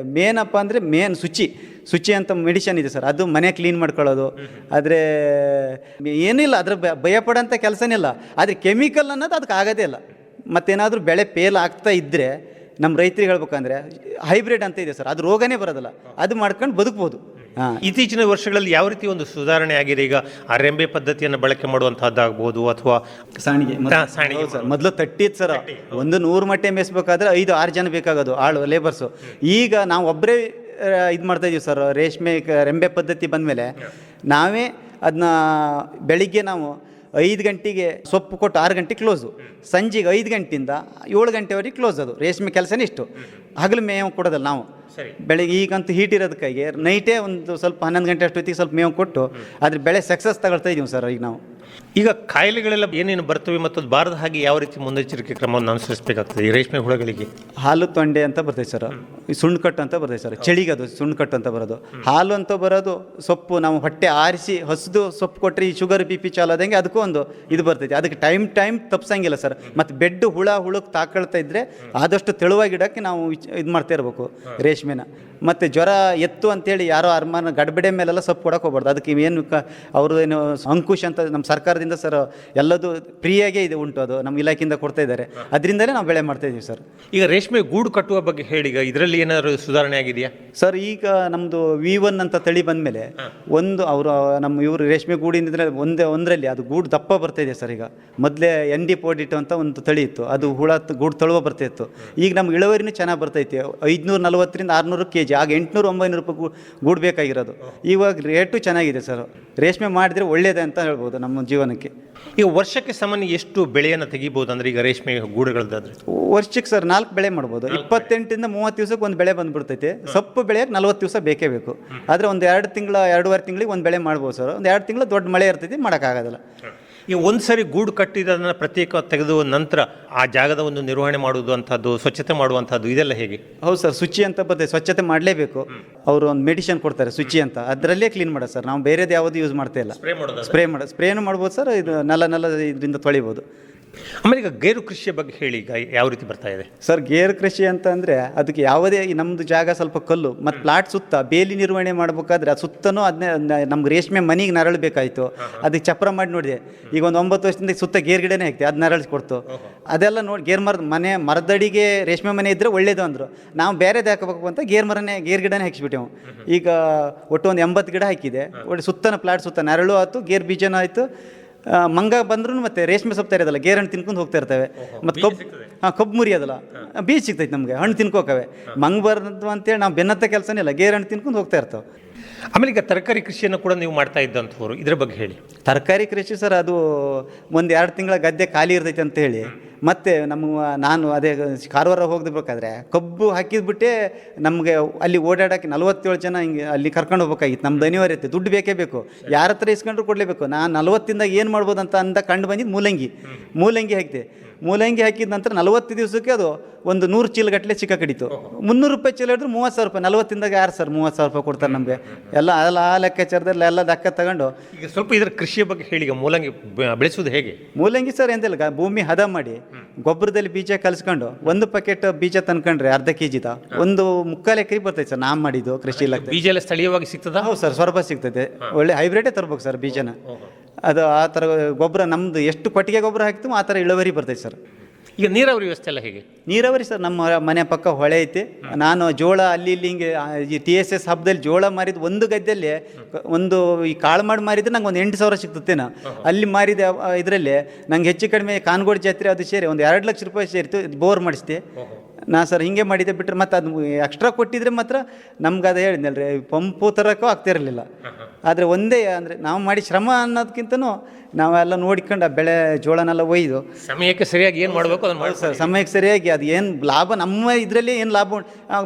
ಮೇನಪ್ಪ ಅಂದರೆ ಮೇನ್ ಶುಚಿ ಶುಚಿ ಅಂತ ಮೆಡಿಷನ್ ಇದೆ ಸರ್. ಅದು ಮನೆ ಕ್ಲೀನ್ ಮಾಡ್ಕೊಳ್ಳೋದು. ಆದರೆ ಏನಿಲ್ಲ ಅದ್ರ ಬ- ಭಯಪಡೋಂಥ ಕೆಲಸನೇ ಇಲ್ಲ. ಆದರೆ ಕೆಮಿಕಲ್ ಅನ್ನೋದು ಅದಕ್ಕೆ ಆಗೋದೇ ಇಲ್ಲ. ಮತ್ತೇನಾದರೂ ಬೆಳೆ ಫೇಲ್ ಆಗ್ತಾ ಇದ್ದರೆ ನಮ್ಮ ರೈತರಿಗೆ ಹೇಳ್ಬೇಕಂದ್ರೆ ಹೈಬ್ರಿಡ್ ಅಂತ ಇದೆ ಸರ್. ಅದು ರೋಗನೇ ಬರೋದಲ್ಲ. ಅದು ಮಾಡ್ಕೊಂಡು ಬದುಕ್ಬೋದು. ಇತ್ತೀಚಿನ ವರ್ಷಗಳಲ್ಲಿ ಯಾವ ರೀತಿ ಒಂದು ಸುಧಾರಣೆ ಆಗಿದೆ? ಈಗ ಆ ರೆಂಬೆ ಪದ್ಧತಿಯನ್ನು ಬಳಕೆ ಮಾಡುವಂತಹದ್ದಾಗ್ಬೋದು ಅಥವಾ ಸಾಣಿಗೆ. ಸಾಣಿಗೆ ಸರ್. ಮೊದಲು ತಟ್ಟಿತ್ತು ಸರ್. ಒಂದು ನೂರು ಮಟ್ಟೆ ಮೇಯಿಸ್ಬೇಕಾದ್ರೆ ಐದು ಆರು ಜನ ಬೇಕಾಗೋದು ಆಳು ಲೇಬರ್ಸು ಈಗ ನಾವು ಒಬ್ಬರೇ ಇದು ಮಾಡ್ತಾ ಇದೀವಿ ಸರ್. ರೇಷ್ಮೆ ರೆಂಬೆ ಪದ್ಧತಿ ಬಂದಮೇಲೆ ನಾವೇ ಅದನ್ನ ಬೆಳಿಗ್ಗೆ ನಾವು ಐದು ಗಂಟೆಗೆ ಸೊಪ್ಪು ಕೊಟ್ಟು ಆರು ಗಂಟೆ ಕ್ಲೋಸು ಸಂಜೆಗೆ ಐದು ಗಂಟೆಯಿಂದ ಏಳು ಗಂಟೆವರೆಗೆ ಕ್ಲೋಸ್ ಅದು. ರೇಷ್ಮೆ ಕೆಲಸನೇ ಇಷ್ಟು. ಹಗಲು ಮೇವು ಕೊಡೋದಲ್ಲ ನಾವು. ಸರಿ. ಬೆಳಿಗ್ಗೆ ಈಗಂತೂ ಹೀಟ್ ಇರೋದಕ್ಕಾಗಿ ನೈಟೇ ಒಂದು ಸ್ವಲ್ಪ ಹನ್ನೊಂದು ಗಂಟೆ ಅಷ್ಟೊತ್ತಿಗೆ ಸ್ವಲ್ಪ ಮೇವು ಕೊಟ್ಟು ಅದ್ರ ಬೆಳೆ ಸಕ್ಸಸ್ ತಗೊಳ್ತಾ ಇದ್ದೀವಿ ಸರ್ ಈಗ ನಾವು. ಈಗ ಕಾಯಿಲೆಗಳೆಲ್ಲ ಏನೇನು ಬರ್ತವೆ ಮತ್ತು ಅದು ಬಾರದ ಹಾಗೆ ಯಾವ ರೀತಿ ಮುನ್ನೆಚ್ಚರಿಕೆ ಕ್ರಮವನ್ನು ಅನುಸರಿಸಬೇಕಾಗ್ತದೆ? ಈ ರೇಷ್ಮೆ ಹುಳಗಳಿಗೆ. ಹಾಲು ತೊಂಡೆ ಅಂತ ಬರ್ತೈತೆ ಸರ್. ಈ ಸುಣ್ಕಟ್ಟು ಅಂತ ಬರ್ತೈತೆ ಸರ್. ಚಳಿಗೆ ಅದು ಸುಣ್ಣಕಟ್ಟು ಅಂತ ಬರೋದು. ಹಾಲು ಅಂತ ಬರೋದು ಸೊಪ್ಪು ನಾವು ಹೊಟ್ಟೆ ಆರಿಸಿ ಹೊಸದು ಸೊಪ್ಪು ಕೊಟ್ಟರೆ ಈ ಶುಗರ್ ಬಿ ಪಿ ಚಾಲೋದಂಗೆ ಅದಕ್ಕೂ ಒಂದು ಇದು ಬರ್ತೈತೆ. ಅದಕ್ಕೆ ಟೈಮ್ ಟೈಮ್ ತಪ್ಸಂಗಿಲ್ಲ ಸರ್. ಮತ್ತು ಬೆಡ್ ಹುಳ ಹುಳಕ್ಕೆ ತಾಕೊಳ್ತಾ ಇದ್ದರೆ ಆದಷ್ಟು ತೆಳುವಾಗಿಡೋಕ್ಕೆ ನಾವು ಇದು ಮಾಡ್ತಾ ಇರಬೇಕು ರೇಷ್ಮೆನ. ಮತ್ತು ಜ್ವರ ಎತ್ತು ಅಂತೇಳಿ ಯಾರೋ ಅರ್ಮಾನ ಗಡ್ಬಡೆ ಮೇಲೆಲ್ಲ ಸೊಪ್ಪು ಕೊಡೋಕೆ ಹೋಗ್ಬಾರ್ದು. ಅದಕ್ಕೆ ಏನು ಕ ಅವರು ಏನು ಅಂಕುಶ್ ಅಂತ ನಮ್ಮ ಸರ್ಕಾರದಿಂದ ಸರ್ ಎಲ್ಲದು ಫ್ರೀಯಾಗೇ ಇದೆ ಉಂಟು ಅದು ನಮ್ಮ ಇಲಾಖೆಯಿಂದ ಕೊಡ್ತಾ ಇದ್ದಾರೆ. ಅದರಿಂದಲೇ ನಾವು ಬೆಳೆ ಮಾಡ್ತಾ ಇದ್ದೀವಿ ಸರ್. ಈಗ ರೇಷ್ಮೆ ಗೂಡು ಕಟ್ಟುವ ಬಗ್ಗೆ ಹೇಳಿ ಈಗ ಇದರಲ್ಲಿ ಏನಾದರೂ ಸುಧಾರಣೆ ಆಗಿದೆಯಾ? ಸರ್ ಈಗ ನಮ್ಮದು ವಿ ಒನ್ ಅಂತ ತಳಿ ಬಂದ ಮೇಲೆ ಒಂದು ಅವರು ನಮ್ಮ ಇವರು ರೇಷ್ಮೆ ಗೂಡಿನಿಂದ ಒಂದೇ ಒಂದರಲ್ಲಿ ಅದು ಗೂಡು ದಪ್ಪ ಬರ್ತಾ ಇದೆ ಸರ್ ಈಗ. ಮೊದಲೇ ಎನ್ ಡಿ ಪೋಡಿಟು ಅಂತ ಒಂದು ತಳಿ ಇತ್ತು ಅದು ಹುಳ ತ- ಗೂಡು ತಳುವ ಬರ್ತಾ ಇತ್ತು. ಈಗ ನಮ್ಗೆ ಇಳುವರಿನೂ ಚೆನ್ನಾಗಿ ಬರ್ತೈತೆ ಐದುನೂರ ನಲವತ್ತರಿಂದ ಆರುನೂರು ಕೆ ಜಿ ಆಗ ಎಂಟುನೂರು ಒಂಬೈನೂರು ರೂಪಾಯಿ ಗೂ- ಗೂಡು ಬೇಕಾಗಿರೋದು. ಇವಾಗ ರೇಟು ಚೆನ್ನಾಗಿದೆ ಸರ್. ರೇಷ್ಮೆ ಮಾಡಿದರೆ ಒಳ್ಳೇದೇ ಅಂತ ಹೇಳ್ಬೋದು ನಮ್ಮ ಜೀವನಕ್ಕೆ. ಈಗ ವರ್ಷಕ್ಕೆ ಸಾಮಾನ್ಯ ಎಷ್ಟು ಬೆಳೆಯನ್ನು ತೆಗಿಬೋದು? ಅಂದ್ರೆ ಈಗ ರೇಷ್ಮೆ ಗೂಡುಗಳದ್ದಾದ್ರೆ? ವರ್ಷಕ್ಕೆ ಸರ್ ನಾಲ್ಕು ಬೆಳೆ ಮಾಡ್ಬೋದು. ಇಪ್ಪತ್ತೆಂಟಿಂದ ಮೂವತ್ತು ದಿವಸಕ್ಕೆ ಒಂದು ಬೆಳೆ ಬಂದ್ಬಿಡ್ತೈತೆ. ಸೊಪ್ಪು ಬೆಳೆಯಕ್ಕೆ ನಲ್ವತ್ತು ದಿವಸ ಬೇಕೇ ಬೇಕು. ಆದ್ರೆ ಒಂದು ಎರಡು ತಿಂಗಳ ಎರಡೂವರೆ ತಿಂಗಳಿಗೆ ಒಂದು ಬೆಳೆ ಮಾಡ್ಬೋದು ಸರ್. ಒಂದು ಎರಡು ತಿಂಗಳು ದೊಡ್ಡ ಮಳೆ ಇರ್ತೈತಿ ಮಾಡೋಕ್ಕಾಗೋದಿಲ್ಲ. ಈಗ ಒಂದು ಸರಿ ಗೂಡು ಕಟ್ಟಿದ್ದನ್ನು ಪ್ರತ್ಯೇಕ ತೆಗೆದು ನಂತರ ಆ ಜಾಗದ ಒಂದು ನಿರ್ವಹಣೆ ಮಾಡುವುದು ಅಂಥದ್ದು ಸ್ವಚ್ಛತೆ ಮಾಡುವಂಥದ್ದು ಇದೆಲ್ಲ ಹೇಗೆ? ಹೌದು ಸರ್ ಶುಚಿ ಅಂತ ಬರ್ತದೆ ಸ್ವಚ್ಛತೆ ಮಾಡಲೇಬೇಕು. ಅವರು ಒಂದು ಮೆಡಿಷನ್ ಕೊಡ್ತಾರೆ ಶುಚಿ ಅಂತ. ಅದರಲ್ಲೇ ಕ್ಲೀನ್ ಮಾಡೋದು ಸರ್. ನಾವು ಬೇರೆದು ಯಾವುದು ಯೂಸ್ ಮಾಡ್ತಾ ಇಲ್ಲ. ಸ್ಪ್ರೇ ಮಾಡೋದು ಸ್ಪ್ರೇ ಮಾಡೋದು ಸ್ಪ್ರೇನು ಮಾಡ್ಬೋದು ಸರ್ ಇದು ನೆಲ ನೆಲ ಇದರಿಂದ ತೊಳಿಬೋದು. ಆಮೇಲೆ ಈಗ ಗೇರು ಕೃಷಿಯ ಬಗ್ಗೆ ಹೇಳಿ ಈಗ ಯಾವ ರೀತಿ ಬರ್ತಾ ಇದೆ? ಸರ್ ಗೇರು ಕೃಷಿ ಅಂತ ಅಂದರೆ ಅದಕ್ಕೆ ಯಾವುದೇ ಈ ನಮ್ಮದು ಜಾಗ ಸ್ವಲ್ಪ ಕಲ್ಲು ಮತ್ತು ಪ್ಲಾಟ್ ಸುತ್ತ ಬೇಲಿ ನಿರ್ವಹಣೆ ಮಾಡಬೇಕಾದ್ರೆ ಆ ಸುತ್ತನೂ ಅದನ್ನೇ ನಮ್ಗೆ ರೇಷ್ಮೆ ಮನೆಗೆ ನರಳಬೇಕಾಯ್ತು ಅದಕ್ಕೆ ಚಪ್ರ ಮಾಡಿ ನೋಡಿದೆ. ಈಗ ಒಂದು ಒಂಬತ್ತು ವರ್ಷದಿಂದ ಸುತ್ತ ಗೇರ್ ಗಿಡನೇ ಹಾಕ್ತಿ ಅದು ನರಳಿಸಿ ಕೊಡ್ತು. ಅದೆಲ್ಲ ನೋಡಿ ಗೇರ್ ಮರದ ಮನೆ ಮರದಡಿಗೆ ರೇಷ್ಮೆ ಮನೆ ಇದ್ದರೆ ಒಳ್ಳೇದು ಅಂದರು. ನಾವು ಬೇರೆದು ಹಾಕಬೇಕು ಅಂತ ಗೇರ್ ಮರನೇ ಗೇರ್ ಗಿಡನೇ ಹಾಕಿಸ್ಬಿಟ್ಟೆವು. ಈಗ ಒಟ್ಟು ಒಂದು ಎಂಬತ್ತು ಗಿಡ ಹಾಕಿದೆ. ಒಳ್ಳೆ ಸುತ್ತನ ಪ್ಲಾಟ್ ಸುತ್ತ ನರಳು ಆಯಿತು ಗೇರ್ ಬೀಜನೂ ಆಯಿತು. ಆ, ಮಂಗ ಬಂದ್ರೂ ಮತ್ತೆ ರೇಷ್ಮೆ ಸೊಪ್ಪು ತೆರೆಯೋದಲ್ಲ ಗೇರ್ ಹಣ್ಣು ತಿನ್ಕೊಂಡು ಹೋಗ್ತಾ ಇರ್ತವೆ. ಮತ್ತು ಕಬ್ಬು ಹಾಂ ಕಬ್ಬು ಮುರಿಯೋದಲ್ಲ ಬೀಚ್ ಸಿಗ್ತೈತೆ ನಮಗೆ ಹಣ್ಣು ತಿನ್ಕೋಕವೆ. ಮಂಗ ಬರೋದು ಅಂತೇಳಿ ನಾವು ಬೆನ್ನತ್ತ ಕೆಲಸನೇ ಇಲ್ಲ ಗೇರ್ ಹಣ್ಣು ತಿನ್ಕೊಂಡು ಹೋಗ್ತಾ ಇರ್ತವೆ. ಆಮೇಲೆ ಈಗ ತರಕಾರಿ ಕೃಷಿಯನ್ನು ಕೂಡ ನೀವು ಮಾಡ್ತಾ ಇದ್ದಂಥವ್ರು ಇದ್ರ ಬಗ್ಗೆ ಹೇಳಿ. ತರಕಾರಿ ಕೃಷಿ ಸರ್ ಅದು ಒಂದು ಎರಡು ತಿಂಗಳ ಗದ್ದೆ ಖಾಲಿ ಇರ್ತೈತೆ ಅಂತ ಹೇಳಿ. ಮತ್ತೆ ನಮ್ಮ ನಾನು ಅದೇ ಕಾರವಾರ ಹೋಗ್ಬೇಕಾದ್ರೆ ಕಬ್ಬು ಹಾಕಿದ್ಬಿಟ್ಟೇ ನಮಗೆ ಅಲ್ಲಿ ಓಡಾಡೋಕ್ಕೆ ನಲ್ವತ್ತೇಳು ಜನ ಹಿಂಗೆ ಅಲ್ಲಿ ಕರ್ಕೊಂಡು ಹೋಗ್ಬೇಕಾಗಿತ್ತು. ನಮ್ದು ಅನಿವಾರ್ಯತೆ. ದುಡ್ಡು ಬೇಕೇ ಬೇಕು. ಯಾರ ಹತ್ರ ಇಸ್ಕೊಂಡ್ರು ಕೊಡಲೇಬೇಕು. ನಾನು ನಲ್ವತ್ತಿಂದ ಏನು ಮಾಡ್ಬೋದು ಅಂತ ಅಂದ ಕಂಡು ಬಂದಿದ್ದು ಮೂಲಂಗಿ. ಮೂಲಂಗಿ ಹಾಕಿದೆ. ಮೂಲಂಗಿ ಹಾಕಿದ ನಂತರ ನಲವತ್ತು ದಿವಸಕ್ಕೆ ಅದು ಒಂದು ನೂರು ಚೀಲ ಗಟ್ಟಲೆ ಚಿಕ್ಕ ಕಡಿತು. ಮುನ್ನೂರು ರೂಪಾಯಿ ಚೀಲ ಹಿಡಿದ್ರೆ ಮೂವತ್ತು ಸಾವಿರ ರೂಪಾಯಿ ನಲವತ್ತಿಂದಾಗ ಯಾರು ಸರ್ ಮೂವತ್ತು ಸಾವಿರ ರೂಪಾಯಿ ಕೊಡ್ತಾರೆ ನಮಗೆ? ಎಲ್ಲ ಎಲ್ಲ ಆ ಲೆಕ್ಕಾಚಾರದಲ್ಲಿ ಎಲ್ಲ ದಕ್ಕ ತಗೊಂಡು. ಈಗ ಸ್ವಲ್ಪ ಇದರ ಕೃಷಿಯ ಬಗ್ಗೆ ಹೇಳಿ ಮೂಲಂಗಿ ಬೆಳೆಸೋದು ಹೇಗೆ? ಮೂಲಂಗಿ ಸರ್ ಎಂದಿಲ್ಲ ಭೂಮಿ ಹದ ಮಾಡಿ ಗೊಬ್ಬರದಲ್ಲಿ ಬೀಜ ಕಲಿಸ್ಕೊಂಡು ಒಂದು ಪ್ಯಾಕೆಟ್ ಬೀಜ ತಂದ್ಕೊಂಡ್ರೆ ಅರ್ಧ ಕೆ ಜಿದ ಒಂದು ಮುಕ್ಕಾಲು ಎಕರೆ ಬರ್ತೈತೆ ಸರ್ ನಾ ಮಾಡಿದ್ದು ಕೃಷಿ ಇಲಾಖೆ. ಬೀಜ ಎಲ್ಲ ಸ್ಥಳೀಯವಾಗಿ ಸಿಗ್ತದೆ? ಹೌದು ಸರ್ ಸೊರಬ ಸಿಗ್ತದೆ ಒಳ್ಳೆ ಹೈಬ್ರಿಡೇ ತರ್ಬೇಕು ಸರ್ ಬೀಜನ. ಅದು ಆ ಥರ ಗೊಬ್ಬರ ನಮ್ಮದು ಎಷ್ಟು ಕೊಟ್ಟಿಗೆ ಗೊಬ್ಬರ ಹಾಕ್ತೀವೋ ಆ ಥರ ಇಳುವರಿ ಬರ್ತೈತೆ ಸರ್. ಈಗ ನೀರಾವರಿ ವ್ಯವಸ್ಥೆ ಎಲ್ಲ ಹೇಗೆ? ನೀರಾವರಿ ಸರ್ ನಮ್ಮ ಮನೆ ಪಕ್ಕ ಹೊಳೆ ಐತೆ. ನಾನು ಜೋಳ ಅಲ್ಲಿ ಇಲ್ಲಿ ಹಿಂಗೆ ಈ ಟಿ ಎಸ್ ಎಸ್ ಹಬ್ಬದಲ್ಲಿ ಜೋಳ ಮಾರಿದ ಒಂದು ಗದ್ದೆಯಲ್ಲಿ ಒಂದು ಈ ಕಾಳು ಮಾಡಿ ಮಾರಿದ್ರೆ ನಂಗೆ ಒಂದು ಎಂಟು ಸಾವಿರ ಸಿಗ್ತತ್ತೇನ ಅಲ್ಲಿ ಮಾರಿದ ಇದರಲ್ಲಿ ನಂಗೆ ಹೆಚ್ಚು ಕಡಿಮೆ ಕಾನ್ಗೋಡ್ ಜಾತ್ರೆ ಅದು ಸೇರಿ ಒಂದು ಎರಡು ಲಕ್ಷ ರೂಪಾಯಿ ಸೇರಿತು ಬೋರ್ ಮಾಡಿಸ್ತೆ ನಾ ಸರ್ ಹಿಂಗೆ ಮಾಡಿದೆ ಬಿಟ್ಟರೆ ಮತ್ತೆ ಅದು ಎಕ್ಸ್ಟ್ರಾ ಕೊಟ್ಟಿದ್ರೆ ಮಾತ್ರ ನಮ್ಗೆ ಅದು ಹೇಳಿದ್ನಲ್ರಿ ಪಂಪು ತರೋಕ್ಕೂ ಆಗ್ತಿರಲಿಲ್ಲ. ಆದರೆ ಒಂದೇ ಅಂದರೆ ನಾವು ಮಾಡಿ ಶ್ರಮ ಅನ್ನೋದಕ್ಕಿಂತನೂ ನಾವೆಲ್ಲ ನೋಡ್ಕೊಂಡು ಆ ಬೆಳೆ ಜೋಳನೆಲ್ಲ ಒಯ್ದು ಸಮಯಕ್ಕೆ ಸರಿಯಾಗಿ ಏನು ಮಾಡಬೇಕು ಅದನ್ನು ಮಾಡಿ ಸರ್ ಸಮಯಕ್ಕೆ ಸರಿಯಾಗಿ ಅದು ಏನು ಲಾಭ ನಮ್ಮ ಇದರಲ್ಲಿ ಏನು ಲಾಭ